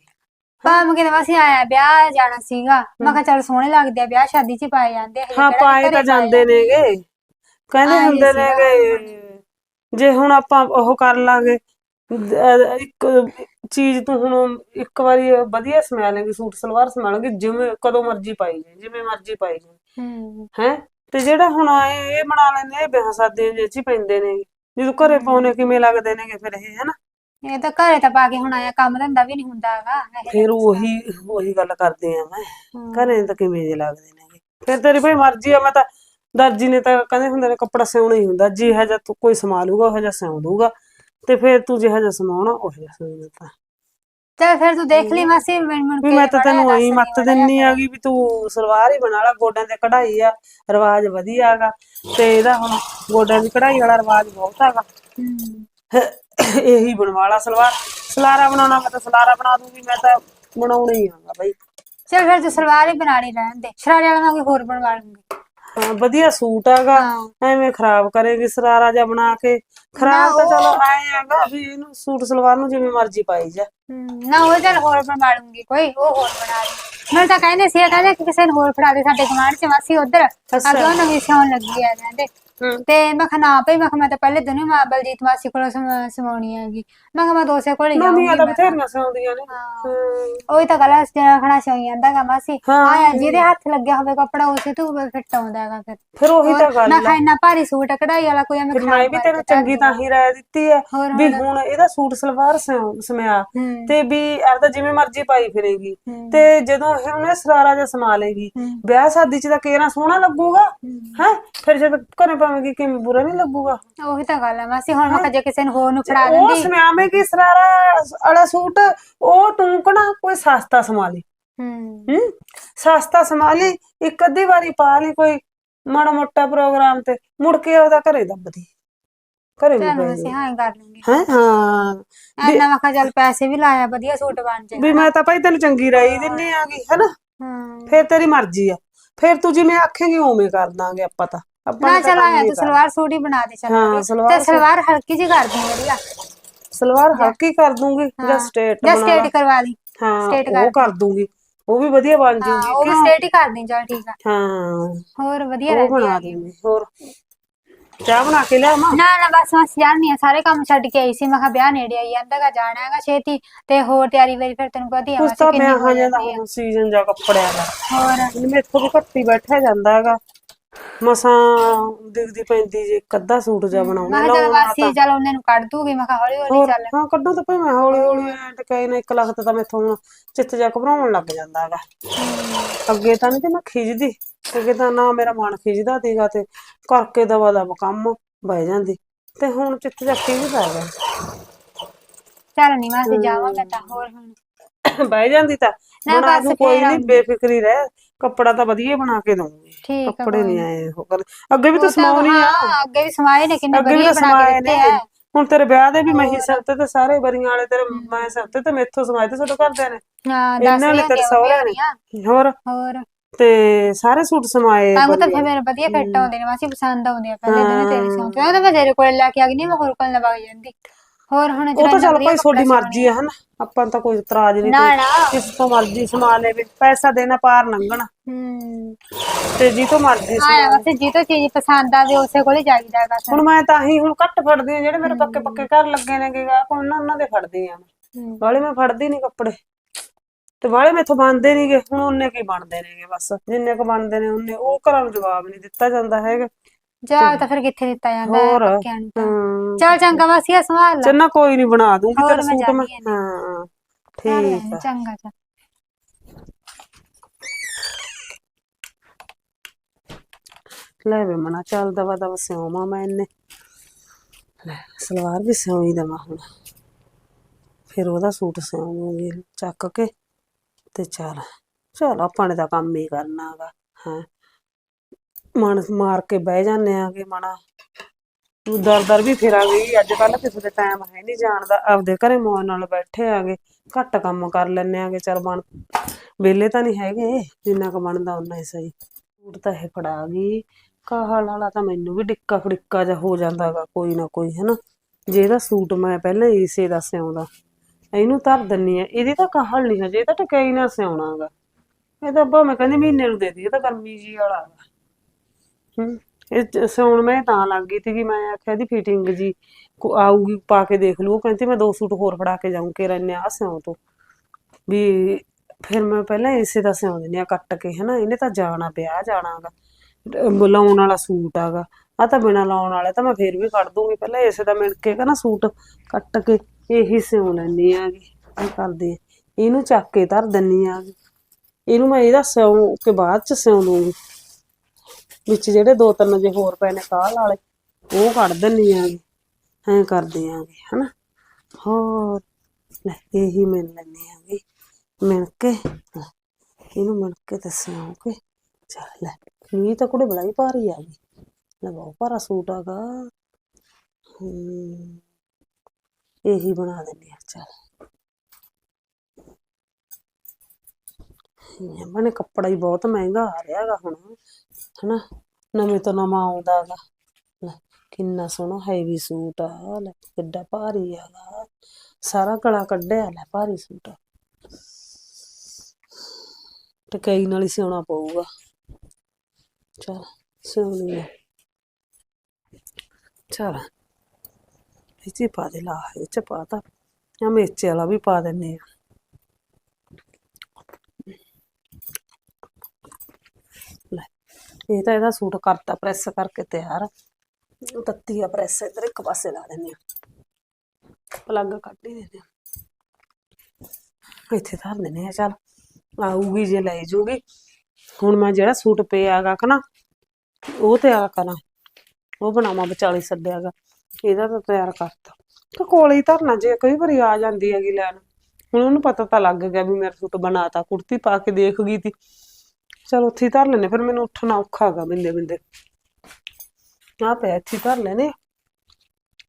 [SPEAKER 2] ਭਾਵੇਂ ਕਿਤੇ ਵਸੇ ਆਇਆ ਵਿਆਹ ਜਾਣਾ ਸੀਗਾ। ਮੈਂ ਕਿਹਾ ਚੱਲ ਸੋਹਣੇ ਲੱਗਦੇ ਆ ਵਿਆਹ ਸ਼ਾਦੀ 'ਚ ਹੀ ਪਾਏ ਜਾਂਦੇ ਆ ਹਜੇ
[SPEAKER 1] ਹਾਂ
[SPEAKER 2] ਕਿਹੜਾ
[SPEAKER 1] ਪਾਏ
[SPEAKER 2] ਘਰੇ
[SPEAKER 1] ਤਾਂ ਜਾਂਦੇ ਨੇਗੇ। ਕਹਿੰਦੇ ਹੁੰਦੇ
[SPEAKER 2] ਸੀਗਾ।
[SPEAKER 1] ਨੇਗੇ ਜੇ ਹੁਣ ਆਪਾਂ ਉਹ ਕਰ ਲਾਂਗੇ ਅਹ ਇੱਕ ਚੀਜ਼ ਤੂੰ ਹੁਣ ਇੱਕ ਵਾਰੀ ਵਧੀਆ ਸਮਾ ਲੇਂਗੀ ਸੂਟ ਸਲਵਾਰ ਸਮਾ ਲੇਂਗੀ ਜਿਵੇਂ ਕਦੋਂ ਮਰਜ਼ੀ ਪਾਈ ਜਾਏ ਜਿਵੇਂ ਮਰਜ਼ੀ ਪਾਈ ਜਾਏ
[SPEAKER 2] ਹੂੰ।
[SPEAKER 1] ਹੈ? ਤੇ ਜਿਹੜਾ ਹੁਣ ਆਏ ਇਹ ਬਣਾ ਲੈਂਦੇ ਇਹ ਵਿਆਹ ਸ਼ਾਦੀਆਂ ਹੀ ਪੈਂਦੇ ਨੇ ਜਦੋਂ ਘਰੇ ਪਾਉਣੇ ਕਿਵੇਂ ਲੱਗਦੇ ਨੇਗੇ ਫਿਰ ਇਹ ਹਨਾ?
[SPEAKER 2] ਇਹ ਤਾਂ ਘਰੇ ਤਾਂ ਪਾ ਕੇ ਹੁਣ ਆਇਆ ਕੰਮ ਧੰਦਾ ਵੀ ਨਹੀਂ ਹੁੰਦਾ ਹੈਗਾ ਇਹ-
[SPEAKER 1] ਫਿਰ ਉਹੀ ਉਹੀ ਗੱਲ ਕਰਦੇ ਆ ਮੈਂ। ਘਰੇ ਤਾਂ ਕਿਵੇਂ ਜੇ ਲੱਗਦੇ ਨੇਗੇ ਫਿਰ ਤੇਰੀ ਭਾਈ ਮਰਜ਼ੀ ਆ ਮੈਂ ਤਾਂ ਦਰਜੀ ਨੇ ਤਾਂ ਕਹਿੰਦੇ ਹੁੰਦੇ ਨੇ ਕੱਪੜਾ ਸਿਉਣਾ ਹੀ ਹੁੰਦਾ ਜਿਹੋ ਜਿਹਾ ਤੂੰ ਕੋਈ ਸਮਾ ਲੂਗਾ ਉਹ ਜਿਹਾ ਸਿਉਂ ਦੂਗਾ ਤੇ ਫਿਰ ਤੂੰ ਜਿਹੋ ਜਿਹਾ ਸਮਾਉਣਾ ਉਹ ਜਿਹਾ ਸਿਉਂ ਦਿੱਤਾ
[SPEAKER 2] ਚੱਲ ਫਿਰ ਤੂੰ ਦੇਖ ਲਈ ਮਾਸੀ ਮੈਨੂੰ ਮੁੜ
[SPEAKER 1] ਵੀ
[SPEAKER 2] ਕੇ
[SPEAKER 1] ਮੈਂ ਤਾਂ ਤੈਨੂੰ ਉਹੀ ਮੱਤ
[SPEAKER 2] ਮਾੜਾ
[SPEAKER 1] ਦਿੰਨੀ ਆਗੀ ਵੀ ਤੂੰ ਸਲਵਾਰ ਹੀ ਬਣਾ ਲਾ ਗੋਡਿਆਂ ਤੇ ਕਢਾਈ ਆ ਰਿਵਾਜ ਵਧੀਆ ਹੈਗਾ। ਤੇ ਇਹਦਾ ਹੁਣ ਗੋਡਿਆਂ ਦੀ ਕਢਾਈ ਵਾਲਾ ਰਿਵਾਜ ਬਹੁਤ ਹੈਗਾ।
[SPEAKER 2] ਹੂੰ।
[SPEAKER 1] ਇਹੀ ਬਣਵਾ ਲਾ ਸਲਵਾਰ। ਸਲਾਰਾ ਬਣਾਉਣਾ ਮੈਂ ਤਾਂ ਸਲਾਰਾ ਬਣਾ ਦੂੰਗੀ ਮੈਂ ਤਾਂ ਬਣਾਉਣਾ ਹੀ ਆਗਾ ਬਾਈ।
[SPEAKER 2] ਚੱਲ ਫਿਰ ਤੂੰ ਸਲਵਾਰ ਹੀ ਬਣਾ ਲਈ ਰਹਿਣ ਦੇ ਸ਼ਰਾਰੇ ਵਾਲਾ ਮੈਂ ਕੋਈ ਹੋਰ ਬਣਵਾ ਲੂੰਗੀ।
[SPEAKER 1] ਹਾਂ ਵਧੀਆ ਸੂਟ ਹੈਗਾ ਐਵੇਂ ਖਰਾਬ ਕਰੇਗੀ ਸਰਾਰਾ ਜਿਹਾ ਬਣਾ ਕੇ। ਖਰਾਬ ਤਾਂ ਚਲੋ ਆਏ ਹੈਗਾ ਵੀ ਇਹਨੂੰ ਸੂਟ ਸਲਵਾਰ ਨੂੰ ਜਿਵੇਂ ਮਰਜ਼ੀ ਪਾਈ ਜਾ।
[SPEAKER 2] ਹਮ, ਨਾ ਉਹ ਚੱਲ ਹੋਰ ਬਣਵਾ ਲੂੰਗੀ ਕੋਈ ਉਹ ਹੋਰ ਬਣਾ ਲਈ। ਮੈਂ ਤਾਂ ਕਹਿੰਦੇ ਸੀ ਇਹ ਕਹਿੰਦੇ ਕਿ ਕਿਸੇ ਨੂੰ ਹੋਰ ਫੜਾ ਦੇ ਸਾਡੇ ਗਵਾਂਢ ਚ ਮਾਸੀ ਉਧਰ ਅੱਗੇ ਉਹ ਨਵੀਂ ਸਿਉਣ ਲੱਗੀ ਆ
[SPEAKER 1] ਹਮ।
[SPEAKER 2] ਤੇ ਮੈਂ ਕਿਹਾ ਨਾ ਭਈ ਮੈਂ ਕਿਹਾ ਮੈਂ ਤਾਂ ਪਹਿਲੇ ਦਿਨ ਹੀ ਮਾਂ ਬਲਜੀਤ ਮਾਸੀ ਕੋਲੋਂ ਸਮ- ਸਮਾਉਣੀ ਹੈਗੀ। ਮੈਂ ਕਿਹਾ ਮੈਂ ਦੋਸੇ ਕੋਲ ਹੀ ਜਾਊਂਗੀ
[SPEAKER 1] ਨਵੀਆਂ ਤਾਂ
[SPEAKER 2] ਮੈਂ
[SPEAKER 1] ਬਥੇਰੀਆਂ ਸਿਉਂਦੀਆਂ ਨੇ।
[SPEAKER 2] ਹਾਂ। ਉਹੀ ਤਾਂ ਗੱਲ ਹੈ ਜਿਹੜਾ ਖਣਾ ਜਾਂਦਾ ਗਾ ਮਾਸੀ
[SPEAKER 1] ਹਾਂ।
[SPEAKER 2] ਆਇਆ ਜਿਹਦੇ ਹੱਥ ਲੱਗਿਆ ਹੋਵੇ ਕੱਪੜਾ ਉਸੇ ਤੋਂ ਫਿੱਟ ਆਉਂਦਾ ਹੈਗਾ ਫਿਰ।
[SPEAKER 1] ਫਿਰ ਉਹੀ ਤਾਂ ਗੱਲ
[SPEAKER 2] ਮੈਂ ਕਿਹਾ ਇੰਨਾ ਭਾਰੀ ਸੂਟ ਆ, ਕਢਾਈ ਵਾਲਾ ਕੋਈ ਐਵੇਂ
[SPEAKER 1] ਫਿਰ ਮੈਂ ਵੀ ਤੈਨੂੰ ਚੰਗੀ ਤਾਂ ਹੀ ਰਾਇ ਦਿੱਤੀ ਹੈ
[SPEAKER 2] ਹੋਰ
[SPEAKER 1] ਵੀ ਹੁਣ? ਇਹਦਾ ਸੂਟ ਸਲਵਾਰ ਸਿਉਂ- ਸਮਿਆ
[SPEAKER 2] ਹੂੰ
[SPEAKER 1] ਤੇ ਵੀ ਆਪਦਾ ਜਿਵੇਂ ਮਰਜ਼ੀ ਪਾਈ ਫਿਰੇਗੀ।
[SPEAKER 2] ਹੂੰ।
[SPEAKER 1] ਤੇ ਜਦੋਂ ਇਹ ਉਹਨੇ ਸਰਾਰਾ ਜਿਹਾ ਸਮਾ ਲੇਗੀ
[SPEAKER 2] ਹੂੰ।
[SPEAKER 1] ਵਿਆਹ ਸ਼ਾਦੀ ਚ ਤਾਂ ਕਿਹੜਾ ਸੋਹਣਾ ਲੱਗੂਗਾ
[SPEAKER 2] ਹੂੰ।
[SPEAKER 1] ਹੈ? ਫਿਰ ਜਦ ਘਰੇ ਪਾਵੇਂਗੀ ਕਿਵੇਂ ਬੁਰਾ ਨਹੀਂ ਲੱਗੂਗਾ
[SPEAKER 2] ਉਹੀ ਤਾਂ ਗੱਲ ਹੈ ਮਾਸੀ ਹੁਣ ਮੈਂ ਕਿਹਾ ਜੇ ਕਿਸੇ ਨੂੰ ਹੋਰ ਨੂੰ ਫੜਾ
[SPEAKER 1] ਉਹ
[SPEAKER 2] ਦਿੰਦੀ
[SPEAKER 1] ਸਮਿਆਵੇਂਗੀ ਸਰਾਰਾ ਵਾਲਾ ਸੂਟ ਉਹ ਤੂੰ ਕਹਣਾ ਕੋਈ ਸਸਤਾ ਸਮਾ ਲਈ
[SPEAKER 2] ਹੂੰ
[SPEAKER 1] ਹੂੰ ਸਸਤਾ ਸਮਾ ਲਈ ਇੱਕ ਅੱਧੀ ਵਾਰੀ ਪਾ ਲਈ ਕੋਈ ਮਾੜਾ ਮੋਟਾ ਪ੍ਰੋਗਰਾਮ ਤੇ ਮੁੜ ਕੇ ਉਹਦਾ ਘਰੇ ਦੱਬਦੀ ਘਰੇ ਨਹੀਂ
[SPEAKER 2] ਚਲ
[SPEAKER 1] ਪਈ
[SPEAKER 2] ਅਸੀਂ ਹਾਂ ਹੀ ਕਰ ਲੂੰਗੀ
[SPEAKER 1] ਹੈ ਹਾਂ
[SPEAKER 2] ਐਨਾ ਮੈਂ ਕਿਹਾ ਚੱਲ ਪੈਸੇ ਵੀ ਲਾਇਆ ਵਧੀਆ ਸੂਟ ਬਣ ਜੇ
[SPEAKER 1] ਵੀ ਮੈਂ ਤਾਂ ਭਾਈ ਤੈਨੂੰ ਚੰਗੀ ਰਾਈ ਦਿੰਨੀ ਆਗੀ ਹੈਨਾ
[SPEAKER 2] ਹੂੰ
[SPEAKER 1] ਫਿਰ ਤੇਰੀ ਮਰਜ਼ੀ ਆ ਫਿਰ ਤੂੰ ਜਿਵੇਂ ਆਖੇਂਗੀ ਉਵੇਂ ਕਰ ਦਾਂਗੇ ਆਪਾਂ ਤਾਂ ਆਪਾਂ
[SPEAKER 2] ਨਾ
[SPEAKER 1] ਨੇ ਤਾਂ
[SPEAKER 2] ਚਲ
[SPEAKER 1] ਕੰਮ
[SPEAKER 2] ਆਇਆ
[SPEAKER 1] ਹੀ
[SPEAKER 2] ਤੂੰ
[SPEAKER 1] ਕਰਨਾ।
[SPEAKER 2] ਸਲਵਾਰ ਸੂਟ ਹੀ ਬਣਾ ਦੇ ਚੱਲ
[SPEAKER 1] ਹਾਂ,
[SPEAKER 2] ਵਧੀਆ।
[SPEAKER 1] ਸਲਵਾਰ
[SPEAKER 2] ਤੇ ਸਲਵਾਰ ਹਲਕੀ ਜਿਹੀ ਕਰ ਦੂੰ ਵਧੀਆ।
[SPEAKER 1] ਸਲਵਾਰ ਹਲਕੀ ਕਰ ਦੂੰਗੀ ਜਾਂ ਸਟ੍ਰੇਟ
[SPEAKER 2] ਜਾਂ
[SPEAKER 1] ਬਣਾ
[SPEAKER 2] ਸਟੇਟ
[SPEAKER 1] ਲਾ
[SPEAKER 2] ਕਰਵਾ ਲਈ।
[SPEAKER 1] ਹਾਂ
[SPEAKER 2] straight
[SPEAKER 1] ਉਹ ਕਰ ਦੂੰਗੀ। ਉਹ ਵੀ ਵਧੀਆ ਬਣ
[SPEAKER 2] ਹਾਂ
[SPEAKER 1] ਜੂਗੀ।
[SPEAKER 2] ਉਹ ਵੀ ਸਟੇਟ ਹੀ ਕਰ ਦੇ ਚੱਲ ਠੀਕ ਆ।
[SPEAKER 1] ਹਾਂ।
[SPEAKER 2] ਹੋਰ ਵਧੀਆ
[SPEAKER 1] ਉਹ
[SPEAKER 2] ਰਹਿੰਦੀ
[SPEAKER 1] ਬਣਾ
[SPEAKER 2] ਆ
[SPEAKER 1] ਦੂੰਗੀ ਹੋਰ? ਚਾਹ ਬਣਾ ਕੇ ਲਿਆ ਮਾਂ
[SPEAKER 2] ਨਾ ਨਾ ਬਸ ਬਸ ਜਾਣੀ ਆ। ਸਾਰੇ ਕੰਮ ਛੱਡ ਕੇ ਆਈ ਸੀ। ਮੈਂ ਕਿਹਾ ਵਿਆਹ ਨੇੜੇ ਆਈ ਜਾਂਦਾ ਗਾ ਜਾਣਾ ਹੈਗਾ ਛੇਤੀ। ਤੇ ਹੋਰ ਤਿਆਰੀ ਵਾਰੀ ਫਿਰ ਤੈਨੂੰ ਪਤਾ ਹੀ ਆ
[SPEAKER 1] ਕੁਛ
[SPEAKER 2] ਮਾਸੀ
[SPEAKER 1] ਤਾਂ
[SPEAKER 2] ਕਿੰਨੀ
[SPEAKER 1] ਮੈਂ
[SPEAKER 2] ਹੋ
[SPEAKER 1] ਹਾਂ ਜਾਂਦਾ
[SPEAKER 2] ਜਾਂਦੀ ਆ।
[SPEAKER 1] ਹੁਣ ਸੀਜ਼ਨ ਜਾ ਕੱਪੜਿਆਂ ਦਾ।
[SPEAKER 2] ਹੋਰ?
[SPEAKER 1] ਮੈਨੂੰ ਇੱਥੋਂ ਵੀ ਘੱਟੀ ਬੈਠਾ ਜਾਂਦਾ ਹੈਗਾ। ਮਸਾਂ ਦਿਖਦੀ ਪੈਂਦੀ ਜੇ ਅੱਧਾ ਸੂਟ ਜਾ ਬਣਾਉਣਾ
[SPEAKER 2] ਮੈਂ ਕਿਹਾ ਚੱਲ ਵਾਸੀ ਚੱਲ ਉਹਨੇ ਨੂੰ ਕੱਢ ਦੂਗੀ ਮੈਂ ਕਿਹਾ ਹੌਲੀ ਹੌਲੀ ਚੱਲ।
[SPEAKER 1] ਹਾਂ ਕੱਢੋ ਤਾਂ ਭਾਵੇਂ ਹੌਲੀ ਹੌਲੀ ਐ ਟਕਾਈ ਨਾ ਇੱਕ ਲੱਖ ਤਾਂ ਮੈਥੋਂ ਹੁਣ ਚਿੱਤ ਜਾ ਘਬਰਾਉਣ ਲੱਗ ਜਾਂਦਾ ਹੈਗਾ। ਅੱਗੇ ਤਾਂ ਨਹੀਂ ਤੇ ਮੈਂ ਖਿਜਦੀ ਅੱਗੇ ਤਾਂ ਨਾ ਮੇਰਾ ਮਨ ਖਿਜਦਾ ਸੀਗਾ ਤੇ ਕਰਕੇ ਦਵਾ ਦਵਾ ਕੰਮ ਬਹਿ ਜਾਂਦੀ ਤੇ ਹੁਣ ਚਿੱਤ ਜਾ ਖਿਜਦਾ ਹੈਗਾ।
[SPEAKER 2] ਚੱਲ ਨਹੀਂ ਵਾਸੀ ਜਾਵਾਂ ਮੈਂ ਤਾਂ ਹੋਰ ਹੁਣ।
[SPEAKER 1] ਬਹਿ ਜਾਂਦੀ ਤਾਂ
[SPEAKER 2] ਨਾ ਬਸ
[SPEAKER 1] ਦੂੰ ਕੋਈ
[SPEAKER 2] ਫੇਰ
[SPEAKER 1] ਨਹੀਂ ਬੇਫਿਕਰੀ ਰਹਿ ਕੱਪੜਾ ਤਾਂ ਵਧੀਆ ਬਣਾ ਕੇ ਦਊਂਗੀ।
[SPEAKER 2] ਠੀਕ ਆ
[SPEAKER 1] ਕੱਪੜੇ ਨਹੀਂ ਆਏ ਉਹ ਕਰ ਅੱਗੇ ਵੀ ਤਾਂ ਸਮਾਉਣੀ ਆ।
[SPEAKER 2] ਹਾਂ, ਅੱਗੇ ਵੀ ਸਮਾਏ ਨੇ ਕਿੰਨੇ
[SPEAKER 1] ਅੱਗੇ ਵੀ
[SPEAKER 2] ਵਧੀਆ
[SPEAKER 1] ਤਾਂ
[SPEAKER 2] ਬਣਾ ਕੇ
[SPEAKER 1] ਸਮਾਏ
[SPEAKER 2] ਦਿੱਤੇ
[SPEAKER 1] ਨੇ।
[SPEAKER 2] ਆ।
[SPEAKER 1] ਹੁਣ ਤੇਰੇ ਵਿਆਹ ਦੇ ਵੀ ਮੈਂ ਹੀ ਸਿਰ ਤੇ ਤੇ ਸਾਰੇ ਬਰੀਆਂ ਵਾਲੇ ਤੇਰੇ ਮੈਂ ਸਿਰ ਤੇ ਤੇ ਮੈਥੋਂ ਸਮਾਏ ਤੇ ਤੁਹਾਡੇ ਘਰਦਿਆਂ ਨੇ।
[SPEAKER 2] ਹਾਂ ਦੱਸ
[SPEAKER 1] ਇਹਨਾਂ ਨੇ ਤੇਰੇ ਸਹੁਰਿਆਂ ਨੇ। ਹੋਰ?
[SPEAKER 2] ਹੋਰ?
[SPEAKER 1] ਤੇ ਸਾਰੇ ਸੂਟ ਸਮਾਏ
[SPEAKER 2] ਤਾਂ ਤਾਂ ਫਿਰ ਮੇਰੇ ਵਧੀਆ ਫਿੱਟ ਆਉਂਦੇ ਨੇ ਮਾਸੀ ਪਸੰਦ ਆਉਂਦੇ ਆ। ਪਹਿਲੇ ਦਿਨ ਤੇਰੇ ਤੇ ਉਹ ਤਾਂ ਮੈਂ ਤੇਰੇ ਕੋਲ ਲੈ ਕੇ ਆ ਗਈ ਨਹੀਂ ਮੈਂ ਹੋਰ ਕੋਲ ਨਾ ਵਗ ਜਾਂਦੀ। ਹੋਰ ਹੁਣ
[SPEAKER 1] ਉਹ ਤਾਂ ਚੱਲ ਭਾਈ ਤੁਹਾਡੀ ਮਰਜ਼ੀ ਆ ਹਨਾ। ਆਪਾਂ ਨੂੰ ਤਾਂ ਕੋਈ ਇਤਰਾਜ਼ ਨਹੀਂ
[SPEAKER 2] ਨਾ ਨਾ।
[SPEAKER 1] ਕਿਸ ਤੋਂ ਮਰਜ਼ੀ ਸਮਾ ਲੈਵੇ ਪੈਸਾ ਦੇਣਾ ਪਾਰ ਲੰਘਣਾ।
[SPEAKER 2] ਹੂੰ।
[SPEAKER 1] ਤੇ ਜੀ ਤੋਂ ਮਰਜ਼ੀ
[SPEAKER 2] ਆਇਆ ਵਸੇ ਜੀ ਤੋਂ ਚੀਜ਼ ਪਸੰਦ ਆਵੇ ਉਸੇ ਕੋਲ ਹੀ ਜਾਈਦਾ ਹੈਗਾ
[SPEAKER 1] ਹੁਣ ਮੈਂ ਤਾਂ ਹੀ ਹੁਣ ਘੱਟ ਫੜਦੀ ਆ ਜਿਹੜੇ ਮੇਰੇ ਪੱਕੇ ਪੱਕੇ ਘਰ ਲੱਗੇ ਨੇ ਗਾ ਉਹਨਾਂ ਉਹਨਾਂ ਦੇ ਫੜਦੀ ਆ ਮੈਂ।
[SPEAKER 2] ਹੂੰ।
[SPEAKER 1] ਵਾਲੇ ਮੈਂ ਫੜਦੀ ਨਹੀਂ ਕੱਪੜੇ। ਤੇ ਵਾਲੇ ਮੈਥੋਂ ਬਣਦੇ ਨਹੀਂਗੇ ਹੁਣ ਉਹਨੇ ਕੀ ਬਣਦੇ ਨੇਗੇ ਬਸ। ਜਿੰਨੇ ਕ ਬਣਦੇ ਨੇ ਉਹਨੇ ਉਹ ਘਰਾਂ ਨੂੰ ਜਵਾਬ ਨਹੀਂ ਦਿੱਤਾ ਜਾਂਦਾ ਹੈਗਾ।
[SPEAKER 2] ਜਾ ਤਾਂ ਫਿਰ ਕਿੱਥੇ ਦਿੱਤਾ ਜਾਂਦਾ ਹੈ
[SPEAKER 1] ਹੋਰ
[SPEAKER 2] ਪੱਕਿਆਂ ਨੂੰ ਤਾਂ।
[SPEAKER 1] ਹਮ
[SPEAKER 2] ਚੱਲ ਚੰਗਾ ਵਾਸੀਆ ਸੰਭਾਲ ਲੈ
[SPEAKER 1] ਚੰਨਾ ਕੋਈ ਨਹੀਂ ਬਣਾ ਦੂੰਗੀ
[SPEAKER 2] ਹੋਰ
[SPEAKER 1] ਤੇਰਾ
[SPEAKER 2] ਮੈਂ
[SPEAKER 1] ਸੂਟ ਮੈਂ।
[SPEAKER 2] ਜਾਂਦੀ
[SPEAKER 1] ਹਾਂ ਠੀਕ ਆ।
[SPEAKER 2] ਚੰਗਾ ਚੰਗਾ
[SPEAKER 1] ਲੈ ਵੇ ਮਨਾ ਚੱਲ ਦਵਾ ਦਵਾ ਸਿਉਵਾਂ ਮੈਂ ਇਹਨੇ ਲੈ ਸਲਵਾਰ ਵੀ ਸਿਉਂ ਹੀ ਦੇਵਾਂ ਹੁਣ। ਫਿਰ ਉਹਦਾ ਸੂਟ ਸਿਉਵਾਂਗੀ ਚੱਕ ਕੇ ਤੇ ਚੱਲ ਚੱਲ ਆਪਾਂ ਨੇ ਤਾਂ ਕੰਮ ਹੀ ਕਰਨਾ ਗਾ ਹੈ। ਮਨ ਮਾਰ ਕੇ ਬਹਿ ਜਾਂਦੇ ਆ ਆਗੇ ਮਨਾ ਦਰ ਦਰ ਵੀ ਫਿਰਾਂਗੇ ਅੱਜ ਕੱਲ ਕਿਸੇ ਦੇ ਟਾਈਮ ਹੈ ਨਹੀਂ ਜਾਣ ਦਾ। ਆਪਦੇ ਘਰੇ ਮੌਜ ਨਾਲ ਬੈਠੇ ਆਗੇ, ਘੱਟ ਕੰਮ ਕਰ ਲੈਨੇ ਆਗੇ, ਚੱਲ ਬਣ। ਵਿਹਲੇ ਤਾਂ ਨਹੀਂ ਹੈਗੇ, ਜਿੰਨਾ ਕੁ ਬਣਦਾ ਉਨਾ ਹੀ ਸਹੀ। ਸੂਟ ਤਾਂ ਇਹ ਫੜਾ ਗਈ। ਕਾਹਲ ਵਾਲਾ ਤਾਂ ਮੈਨੂੰ ਵੀ ਡਿੱਕਾ ਫੜਿੱਕਾ ਜਿਹਾ ਹੋ ਜਾਂਦਾਗਾ ਕੋਈ ਨਾ ਕੋਈ, ਹਨਾ। ਜੇ ਇਹਦਾ ਸੂਟ ਮੈਂ ਪਹਿਲਾਂ ਇਸੇ ਦਾ ਸਿਉਂਦਾ। ਇਹਨੂੰ ਧਰ ਦਿੰਨੀ ਆ। ਇਹਦੀ ਤਾਂ ਕਾਹਲ ਨਹੀਂ ਹਜੇ, ਇਹ ਤਾਂ ਟਕਾਈ ਨਾਲ ਸਿਉਣਾਗਾ ਇਹ ਤਾਂ ਭਾਵੇਂ ਕਹਿੰਦੀ ਮਹੀਨੇ ਨੂੰ ਦੇ ਦੀ, ਇਹ ਤਾਂ ਗਰਮੀ ਜੀ ਵਾਲਾ ਗਾ। ਹੂੰ ਇਹ ਚ- ਮੈਂ ਤਾਂ ਲੱਗ ਗਈ ਸੀਗੀ ਮੈਂ ਆਖਿਆ ਦੀ ਫਿਟਿੰਗ ਜੀ ਕੋ ਆਊਗੀ, ਪਾ ਕੇ ਦੇਖ ਲੂ ਉਹ ਕਹਿੰਦੀ ਮੈਂ ਦੋ ਸੂਟ ਹੋਰ ਫੜਾ ਕੇ ਜਾਊਂ ਕਿ ਰੰਨੇ ਆ ਸਿਉਂ ਤੋਂ। ਵੀ ਫਿਰ ਮੈਂ ਪਹਿਲਾਂ ਇਸੇ ਦਾ ਸਿਉਂ ਦਿੰਦੀ ਆ ਕੱਟ ਕੇ, ਹਨਾ। ਇਹਨੇ ਤਾਂ ਜਾਣਾ ਵਿਆਹ ਜਾਣਾਗਾ। ਲਾਉਣ ਵਾਲਾ ਸੂਟ ਆਗਾ। ਆ ਤਾਂ ਬਿਨਾ ਲਾਉਣ ਵਾਲਾ ਤਾਂ ਮੈਂ ਫਿਰ ਵੀ ਕੱਢ ਦੂੰਗੀ ਪਹਿਲਾਂ ਇਸੇ ਦਾ ਮਿਣ ਕੇ ਨਾ ਸੂਟ ਕੱਟ ਕੇ ਇਹੀ ਸਿਉਂ ਲੈਣੀ ਆਗੀ। ਇਹ ਕਰਦੀ ਆ। ਇਹਨੂੰ ਚੱਕ ਕੇ ਧਰ ਦਿੰਨੀ ਆਗੀ। ਇਹਨੂੰ ਮੈਂ ਇਹਦਾ ਸਿਉਂ ਕੇ ਬਾਅਦ ਚ ਸਿਉਂ ਲੂੰਗੀ ਵਿੱਚ ਜਿਹੜੇ ਦੋ ਤਿੰਨ ਜੇ ਹੋਰ ਪਏ ਨੇ ਕਾਲ ਵਾਲੇ ਉਹ ਕੱਢ ਦਿੰਨੀ ਆਗੀ ਐਂ ਕਰਦੇ ਆਗੇ ਹਨਾ? ਹੋਰ, ਲੈ, ਇਹੀ ਮਿਲ ਲੈਣੀ ਆਗੀ ਮਿਲ ਕੇ ਇਹਨੂੰ ਮਿਲ ਕੇ ਤੇ ਸਿਉਂ ਕੇ, ਚੱਲ ਲੈ ਇਹ ਤਾਂ ਕੁੜੇ ਬਲਾਈ ਭਾਰੀ ਆ ਗਈ ਲੈ, ਬਹੁਤ ਭਾਰਾ ਸੂਟ ਆਗਾ। ਹੂੰ, ਇਹੀ ਬਣਾ ਦਿੰਦੇ ਆ, ਚੱਲ। ਬਣੇ ਕੱਪੜਾ ਹੀ ਬਹੁਤ ਮਹਿੰਗਾ ਆ ਰਿਹਾ ਹੈਗਾ ਹੁਣ। ਹਨਾ, ਨਵੇਂ ਤੋਂ ਨਵਾਂ ਆਉਂਦਾ ਗਾ। ਲੈ, ਕਿੰਨਾ ਸੋਹਣਾ ਹੈਵੀ ਸੂਟ ਆ, ਲੈ, ਕਿੱਡਾ ਭਾਰੀ ਆਗਾ ਸਾਰਾ ਗਲਾ ਕੱਢਿਆ, ਲੈ, ਭਾਰੀ ਸੂਟ ਆ। ਟਕਈ ਨਾਲ ਹੀ ਸਿਉਣਾ ਪਊਗਾ। ਚਲ ਸਿਉਣੀ ਆ ਚਲ ਇਹ 'ਚ ਪਾ ਦੇ, ਲਾ ਇਹ ਚ ਪਾਤਾ ਆ ਮੇਚੇ ਵਾਲਾ ਵੀ ਪਾ ਦਿੰਨੇ ਆ ਲੈ ਇਹ ਤਾਂ ਇਹਦਾ ਸੂਟ ਕਰਤਾ ਪ੍ਰੈਸ ਕਰਕੇ ਤਿਆਰ। ਉਹ ਤੱਤੀ ਆ ਪ੍ਰੈਸ ਇਧਰ ਇੱਕ ਪਾਸੇ ਲਾ ਦਿੰਨੇ ਆ ਪਲੱਗ ਕੱਢ ਹੀ ਦਿੰਦੇ ਆ ਇੱਥੇ ਧਰ ਦਿੰਨੇ ਆ ਚੱਲ। ਆਊਗੀ ਜੇ ਲੈ ਜੂਗੀ। ਹੁਣ ਮੈਂ ਜਿਹੜਾ ਸੂਟ ਪਿਆਗਾ ਕਨਾ ਉਹ ਤਿਆਰ ਕਰਾਂ। ਉਹ ਬਣਾਵਾਂ ਵਿਚਾਲੇ ਛੱਡਿਆਗਾ ਇਹਦਾ ਤਾਂ ਤਿਆਰ ਕਰਤਾ। ਤੇ ਕੋਲੇ ਹੀ ਧਰਨਾ, ਜੇ ਕਈ ਵਾਰੀ ਆ ਜਾਂਦੀ ਹੈਗੀ ਲੈਣ। ਹੁਣ ਉਹਨੂੰ ਪਤਾ ਤਾਂ ਲੱਗ ਗਿਆ ਵੀ ਮੇਰਾ ਸੂਟ ਬਣਾਤਾ, ਕੁੜਤੀ ਪਾ ਕੇ ਦੇਖ ਗਈ ਤੀ। ਚਲ ਉੱਥੇ ਹੀ ਧਰ ਲੈਨੇ ਫਿਰ ਮੈਨੂੰ ਉੱਠਣਾ ਔਖਾ ਹੈਗਾ ਬਿੰਦੇ ਬਿੰਦੇ। ਆ ਪਿਆ ਇੱਥੇ ਹੀ ਧਰ ਲੈਨੇ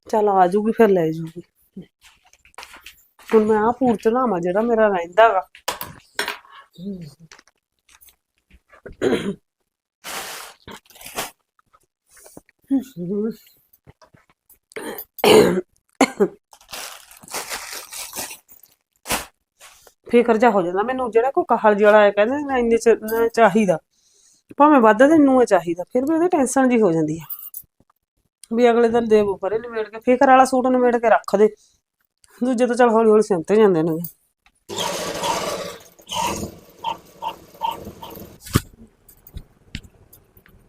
[SPEAKER 1] ਚਲ ਆ ਜੂਗੀ, ਫਿਰ ਲੈ ਜੂਗੀ। ਹੁਣ ਮੈਂ ਆ ਪੂਰ ਚੜਾਵਾਂ ਜਿਹੜਾ ਮੇਰਾ ਰਹਿੰਦਾ ਗਾ। ਫਿਕਰ ਜਾ ਹੋ ਜਾਂਦਾ। ਮੈਨੂੰ ਜਿਹੜਾ ਕੋਈ ਕਹਲ ਜਿਹੀ ਵਾਲਾ ਹੈ ਕਹਿੰਦੇ ਨਾ ਇੰਨੇ ਚ ਨਾ ਚਾਹੀਦਾ। ਭਾਵੇਂ ਵੱਧ ਦੇ ਨੂੰ ਚਾਹੀਦਾ ਫਿਰ ਵੀ ਉਹਦੀ ਟੈਨਸ਼ਨ ਜੀ ਹੋ ਜਾਂਦੀ ਆ। ਵੀ ਅਗਲੇ ਦਿਨ ਦੇਵੋ ਪਰੇ ਨਿਬੇੜ ਕੇ ਫਿਕਰ ਵਾਲਾ ਸੂਟ ਨਿਬੇੜ ਕੇ ਰੱਖ ਦੇ। ਦੂਜੇ ਤਾਂ ਚਲ ਹੌਲੀ ਹੌਲੀ ਸਿਉਂਤੇ ਜਾਂਦੇ ਨੇ।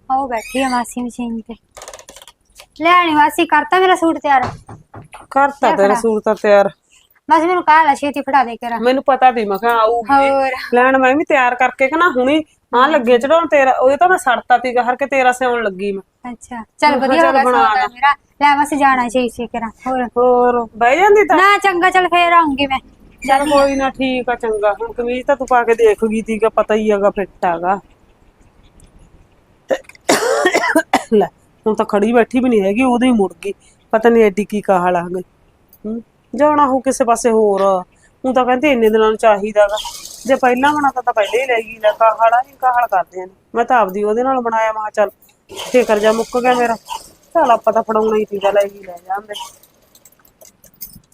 [SPEAKER 2] ਉਹ ਬੈਠੀ ਆ ਮਾਸੀ ਮਸ਼ੀਨ ਤੇ। ਲੈਣੀ ਮਾਸੀ ਕਰਤਾ ਮੇਰਾ ਸੂਟ ਤਿਆਰ?
[SPEAKER 1] ਕਰਤਾ ਤੇਰਾ ਸੂਟ ਤਾਂ ਤਿਆਰ।
[SPEAKER 2] ਮਾਸੀ ਮੈਨੂੰ ਕਾਹ ਲਾ ਛੇਤੀ ਫੜਾ ਦੇ ਕਰਾਂ
[SPEAKER 1] ਮੈਨੂੰ ਪਤਾ ਸੀ ਮੈਂ ਕਿਹਾ ਆਊਗੀ।
[SPEAKER 2] ਹੋਰ।
[SPEAKER 1] ਲੈਣ ਮੈਂ ਵੀ ਤਿਆਰ ਕਰਕੇ ਕਿ ਨਾ ਹੁਣੀ ਆ ਲੱਗੇ ਚੜਾਉਣ ਤੇਰਾ ਉਹ ਤਾਂ ਮੈਂ ਸੜਤਾ ਤੀ ਹਰ ਕੇ ਤੇਰਾ ਸਿਉਣ ਲੱਗੀ ਮੈਂ।
[SPEAKER 2] ਅੱਛਾ ਚੱਲ ਵਧੀਆ ਹੋ ਗਿਆ ਮੇਰਾ। ਲੈ ਮਾਸੀ ਜਾਣਾ ਛੇ ਛੇ ਕਰਾਂ ਹੋਰ।
[SPEAKER 1] ਹੋਰ ਬਹਿ ਜਾਂਦੀ ਤਾਂ।
[SPEAKER 2] ਨਾ ਚੰਗਾ ਚੱਲ ਫੇਰ ਆਉਂਗੀ ਮੈਂ।
[SPEAKER 1] ਚੱਲ ਕੋਈ ਨਾ ਠੀਕ ਆ ਚੰਗਾ। ਹੁਣ ਕਮੀਜ਼ ਤਾਂ ਤੂੰ ਪਾ ਕੇ ਦੇਖ ਗਈ ਤੀਗਾ ਪਤਾ ਹੀ ਹੈਗਾ ਫਿੱਟ ਹੈਗਾ। ਲੈ ਹੁਣ ਤਾਂ ਖੜੀ ਬੈਠੀ ਵੀ ਨਹੀਂ ਹੈਗੀ ਉਹਦੇ ਹੀ ਮੁੜ ਗਈ। ਪਤਾ ਨਹੀਂ ਐਡੀ ਕੀ ਕਾਹਲ ਆ ਗਈ। ਹੂੰ, ਜਾਣਾ ਹੋ ਕਿਸੇ ਪਾਸੇ ਹੋਰ। ਹੁਣ ਤਾਂ ਕਹਿੰਦੇ ਇੰਨੇ ਦਿਨਾਂ ਨੂੰ ਚਾਹੀਦਾਗਾ। ਜੇ ਪਹਿਲਾਂ ਬਣਾਤਾ ਤਾਂ ਪਹਿਲੇ ਹੀ ਲੈ ਗਈ ਲੈ ਕਾਹਲਾ ਨਹੀਂ ਕਾਹਲ ਕਰਦੇ ਨੇ ਮੈਂ ਤਾਂ ਆਪਦੀ ਉਹਦੇ ਨਾਲ ਬਣਾਇਆ ਮੈਂ ਕਿਹਾ ਚੱਲ ਫਿਕਰ ਜਾ ਮੁੱਕ ਗਿਆ ਮੇਰਾ। ਚੱਲ ਆਪਾਂ ਤਾਂ ਫੜਾਉਣਾ ਹੀ ਸੀਗਾ ਲੈ ਗਈ ਲੈ ਜਾਂਦੇ।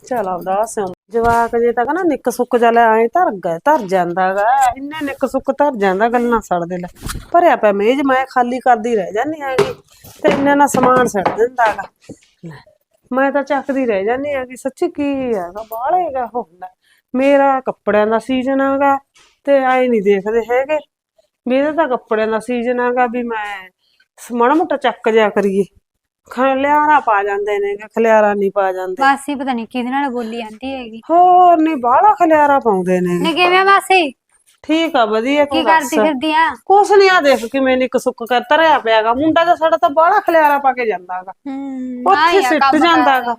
[SPEAKER 1] ਚਲ ਆਉਂਦਾ ਸਿਉਂ ਜਵਾਕ ਜੇ ਤਾਂ ਕਹਿੰਦਾ ਨਿੱਕ ਸੁੱਕ ਜਾ ਲੈ ਐ ਧਰ ਗਿਆ ਧਰ ਜਾਂਦਾਗਾ। ਇੰਨੇ ਨਿੱਕ ਸੁੱਕ ਧਰ ਜਾਂਦਾ ਗੱਲਾਂ ਸੜਦੇ ਲੈ। ਭਰਿਆ ਪਿਆ ਮੇਜ਼ ਮੈਂ ਖਾਲੀ ਕਰਦੀ ਰਹਿ ਜਾਂਦੀ ਹੈਗੀ। ਤੇ ਇੰਨੇ ਨਾਲ ਸਮਾਨ ਸੜ ਦਿੰਦਾਗਾ। ਲੈ, ਮੈਂ ਤਾਂ ਚੱਕਦੀ ਰਹਿ ਜਾਂਦੀ ਹੈਗੀ ਸੱਚੀ ਕੀ ਹੈਗਾ ਬਾਹਲੇਗਾ ਹੁੰਦਾ। ਮੇਰਾ ਕੱਪੜਿਆਂ ਦਾ ਸੀਜ਼ਨ ਹੈਗਾ ਤੇ ਆਏ ਨਹੀਂ ਦੇਖਦੇ ਹੈਗੇ। ਮੇਰਾ ਤਾਂ ਕੱਪੜਿਆਂ ਦਾ ਸੀਜ਼ਨ ਹੈਗਾ ਵੀ ਮੈਂ ਮਾੜਾ ਮੋਟਾ ਚੱਕ ਜਿਆ ਕਰੀਏ। ਖਲਿਆਰਾ ਪਾ ਜਾਂਦੇ ਨੇ ਕਿ ਖਲਿਆਰਾ ਨਹੀਂ ਪਾ ਜਾਂਦੇ।
[SPEAKER 2] ਮਾਸੀ ਪਤਾ ਨਹੀਂ ਕਿਹਦੇ ਨਾਲ ਬੋਲੀ ਜਾਂਦੀ ਹੈਗੀ।
[SPEAKER 1] ਹੋਰ ਨਹੀਂ ਬਾਹਲਾ ਖਲਿਆਰਾ ਪਾਉਂਦੇ ਨੇ।
[SPEAKER 2] ਨੇ ਕਿਵੇਂ ਆ ਮਾਸੀ?
[SPEAKER 1] ਠੀਕ ਆ ਵਧੀਆ
[SPEAKER 2] ਕੀ
[SPEAKER 1] ਤੂੰ ਦੱਸ।
[SPEAKER 2] ਕਰਦੀ ਫਿਰਦੀ ਆ?
[SPEAKER 1] ਕੁਛ ਨਹੀਂ ਆ ਦੇਖ ਕਿਵੇਂ ਨਿੱਕ ਸੁੱਕ ਕਰ ਧਰਿਆ ਪਿਆਗਾ। ਮੁੰਡਾ ਤਾਂ ਸਾਡਾ ਤਾਂ ਬਾਹਲਾ ਖਲਿਆਰਾ ਪਾ ਕੇ ਜਾਂਦਾਗਾ।
[SPEAKER 2] ਹੂੰ
[SPEAKER 1] ਉੱਥੇ ਸਿੱਟ ਜਾਂਦਾਗਾ।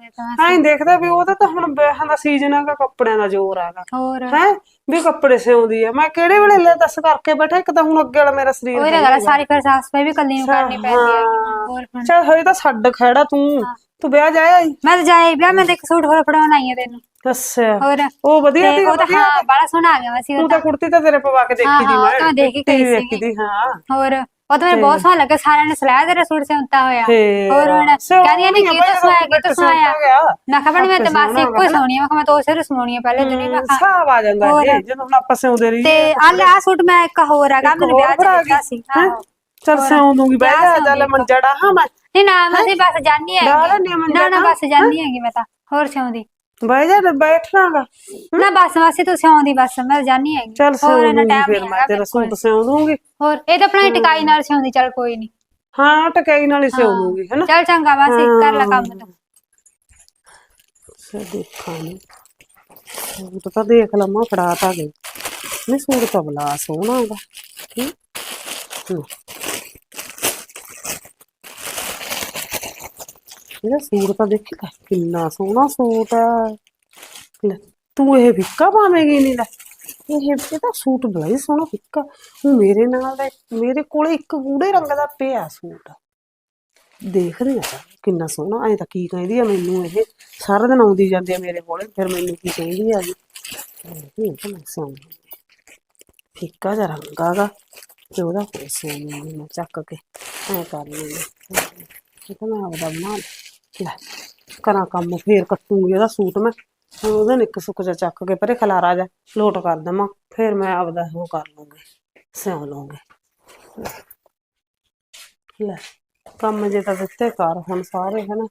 [SPEAKER 1] ਐਂ ਦੇਖਦਾ ਵੀ ਉਹਦਾ ਤਾਂ ਹੁਣ ਵਿਆਹਾਂ ਦਾ ਸੀਜ਼ਨ ਹੈਗਾ ਕੱਪੜਿਆਂ ਦਾ ਜ਼ੋਰ ਹੈਗਾ
[SPEAKER 2] ਹੋਰ?
[SPEAKER 1] ਹੈ? ਵੀ ਕੱਪੜੇ ਸਿਉਂਦੀ ਆ। ਮੈਂ ਕਿਹੜੇ ਵੇਲੇ ਲੈ ਦੱਸ ਕਰਕੇ ਬੈਠਾ? ਇੱਕ ਤਾਂ ਹੁਣ ਅੱਗੇ ਵਾਲਾ ਮੇਰਾ ਸਰੀਰ
[SPEAKER 2] ਉਹਦੇ ਘਰ ਸਾਰੀ ਫਿਰ ਸਾਫ਼ ਸਫ਼ਾਈ ਵੀ ਕੱਲੀ ਨੂੰ ਕਰਨੀ ਪੈਂਦੀ ਹੈਗੀ ਹੋਰ ਹੁਣ?
[SPEAKER 1] ਚੱਲ ਹੋਏ ਤਾਂ ਛੱਡ ਖੜਾ ਤੂੰ। ਤੂੰ ਵਿਆਹ ਜਾਇਆ ਈ?
[SPEAKER 2] ਮੈਂ ਤਾਂ ਜਾਏ ਵਿਆਹ ਮੈਂ ਤਾਂ ਇੱਕ ਸੂਟ ਹੋਰ ਫੜਾਉਣ ਆਈ ਆ ਤੈਨੂੰ।
[SPEAKER 1] ਅੱਛਾ
[SPEAKER 2] ਹੋਰ?
[SPEAKER 1] ਉਹ ਵਧੀਆ
[SPEAKER 2] ਤੇ
[SPEAKER 1] ਦੀ
[SPEAKER 2] ਉਹ ਤਾਂ ਹਾਂ ਬੜਾ ਸੋਹਣਾ ਆ ਗਿਆ ਮਾਸੀ ਉਹ
[SPEAKER 1] ਤੂੰ ਤਾਂ ਕੁੜਤੀ ਤਾਂ ਤੇਰੇ ਪਵਾ ਕੇ ਦੇਖੀ
[SPEAKER 2] ਹਾਂ
[SPEAKER 1] ਦੀ
[SPEAKER 2] ਹਾਂ ਉਹ ਤਾਂ
[SPEAKER 1] ਮੈਂ
[SPEAKER 2] ਮੈਂ ਦੇਖ ਕੇ ਸੀਗੀ।
[SPEAKER 1] ਦੀ ਹਾਂ।
[SPEAKER 2] ਹੋਰ ਉਹ ਤਾਂ ਮੈਨੂੰ ਬਹੁਤ ਸੋਹਣਾ ਲੱਗਾ ਸਾਰਿਆਂ ਨੇ ਸਲਾਹ ਤੇਰਾ ਸੂਟ ਸਿਉਂਤਾ ਹੋਇਆ।
[SPEAKER 1] ਫੇਰ
[SPEAKER 2] ਹੋਰ ਹੁਣ ਕਹਿੰਦੀਆਂ ਨੇ ਕੀ ਤੂੰ ਸਵਾਇਆ ਕੀ ਤੂੰ ਸਵਾਇਆ
[SPEAKER 1] ਗਿਆ।
[SPEAKER 2] ਮੈਂ ਕਿਹਾ ਮੈਂ ਤਾਂ ਮਾਸੀ ਇੱਕੋ ਹੀ ਸੋਣੀ ਆ ਮੈਂ ਕਿਹਾ ਮੈਂ ਤਾਂ ਉਸੇ ਨੂੰ ਆ ਪਹਿਲੇ ਦਿਨ ਹੀ ਮੈਂ ਕਿਹਾ।
[SPEAKER 1] ਸਾਬ ਆ ਜਾਂਦਾ ਜੀ ਜਦੋਂ ਹੁਣ ਆਪਾਂ ਸਿਉਂਦੇ ਰਹੀ
[SPEAKER 2] ਤੇ ਆ ਲੈ ਆ ਸੂਟ ਮੈਂ ਇੱਕ ਹੋਰ ਹੈਗਾ ਮੈਨੂੰ ਵਿਆਹ ਚ ਦਿੱਤਾ ਸੀ। ਆਹੋ
[SPEAKER 1] ਚਲ ਸਿਉਂ ਦੂੰਗੀ ਬਹਿ ਜਾ ਚੱਲ ਮੰਜੜਾ ਹਾਂ ਮੈਂ
[SPEAKER 2] ਨਹੀਂ ਨਾ ਮੈਂ ਤੇ ਬਸ ਜਾਣੀ
[SPEAKER 1] ਲਾ
[SPEAKER 2] ਹੈਗੀ ਨਾ ਨਾ ਬਸ ਜਾਣੀ ਹੈਗੀ ਮੈਂ ਤਾਂ ਹੋਰ ਸਿਉਂਦੀ
[SPEAKER 1] ਬਹਿ ਜਾ ਬੈਠਣਾਗਾ
[SPEAKER 2] ਨਾ ਬਸ ਮਾਸੀ ਤੂੰ ਸਿਉਂਦੀ ਬਸ ਮੈਂ ਜਾਣੀ ਹੈਗੀ।
[SPEAKER 1] ਚਲ
[SPEAKER 2] ਹੋਰ
[SPEAKER 1] ਸਿਉਂ
[SPEAKER 2] ਇਹਨਾਂ
[SPEAKER 1] ਦੂੰਗੀ
[SPEAKER 2] ਟਾਈਮ
[SPEAKER 1] ਫਿਰ ਮੈਂ ਤੇਰਾ ਸੂਟ ਸਿਉਂ ਦੂੰਗੀ
[SPEAKER 2] ਹੋਰ ਇਹ ਤਾਂ ਆਪਣਾ ਟਿਕਾਈ ਨਾਲ ਸਿਉਂਦੀ ਚੱਲ ਕੋਈ ਨਹੀਂ
[SPEAKER 1] ਹਾਂ ਟਕਾਈ ਨਾਲ ਹੀ ਸਿਉਂ ਦੂੰਗੀ ਹੈਨਾ?
[SPEAKER 2] ਚੱਲ ਚੰਗਾ ਮਾਸੀ ਕਰ ਲੈ ਕੰਮ ਤੂੰ।
[SPEAKER 1] ਸੇ ਦੇਖਾਂ ਨੀ। ਸੂਟ ਤਾਂ ਦੇਖ ਲਵਾਂ ਫੜਾ ਤਾਂ ਗਈ ਨਹੀਂ ਸੂਟ ਤਾਂ ਬਲਾ ਸੋਹਣਾ ਹੈਗਾ। ਕੀ ਇਹਦਾ ਸੂਟ ਤਾਂ ਦੇਖੀ ਤਾਂ ਕਿੰਨਾ ਸੋਹਣਾ ਸੂਟ ਆ। ਤੂੰ ਇਹ ਫਿੱਕਾ ਪਾਵੇਂਗੀ ਨਹੀਂ ਲੈ। ਇਹ ਇਹ ਸੂਟ ਬੜਾ ਹੀ ਸੋਹਣਾ ਫਿੱਕਾ। ਹੁਣ ਮੇਰੇ ਨਾਲ ਦਾ, ਮੇਰੇ ਕੋਲੇ ਇੱਕ ਗੂੜੇ ਰੰਗ ਦਾ ਪਿਆ ਸੂਟ। ਦੇਖਦੇ ਆ ਕਿੰਨਾ ਸੋਹਣਾ, ਐ ਤਾਂ ਕੀ ਕਹਿੰਦੀ ਆ ਮੈਨੂੰ ਇਹ। ਸਾਰਾ ਦਿਨ ਆਉਂਦੀ ਜਾਂਦੀ ਆ ਮੇਰੇ ਕੋਲੇ, ਫਿਰ ਮੈਨੂੰ ਕੀ ਕਹਿੰਦੀ ਆ ਜੀ। ਇਹ ਤਾਂ ਸੋਹਣਾ। ਫਿੱਕਾ ਜਿਹਾ ਰੰਗ ਆਗਾ ਤੇ ਉਹਦਾ ਕੋਈ ਸੋਹਣਾ ਮੈਂ ਚੱਕ ਕੇ। ਐ ਕਰ ਲੂੰਗੀ ਇਹ ਤਾਂ ਮੈਂ ਆਪਦਾ ਬਣਾ ਲਿਆ। ਲੈ, ਕਰਾਂ ਕੰਮ, ਫੇਰ ਕੱਟੂੰਗੀ ਉਹਦਾ ਸੂਟ ਮੈਂ। ਹੁਣ ਉਹਦਾ ਨਿੱਕ ਸੁੱਕ ਜਾ ਚੱਕ ਕੇ ਪਰੇ ਖਲਾਰਾ ਜਾ ਲੋਟ ਕਰ ਦੇਵਾਂ, ਫੇਰ ਮੈਂ ਆਪਦਾ ਉਹ ਕਰ ਲੂੰਗੀ, ਸਿਉਂ ਲੂੰਗੀ। ਲੈ, ਕੰਮ ਜੇ ਤਾਂ ਦਿੱਤੇ ਕਰ ਹੁਣ ਸਾਰੇ, ਹਨਾ।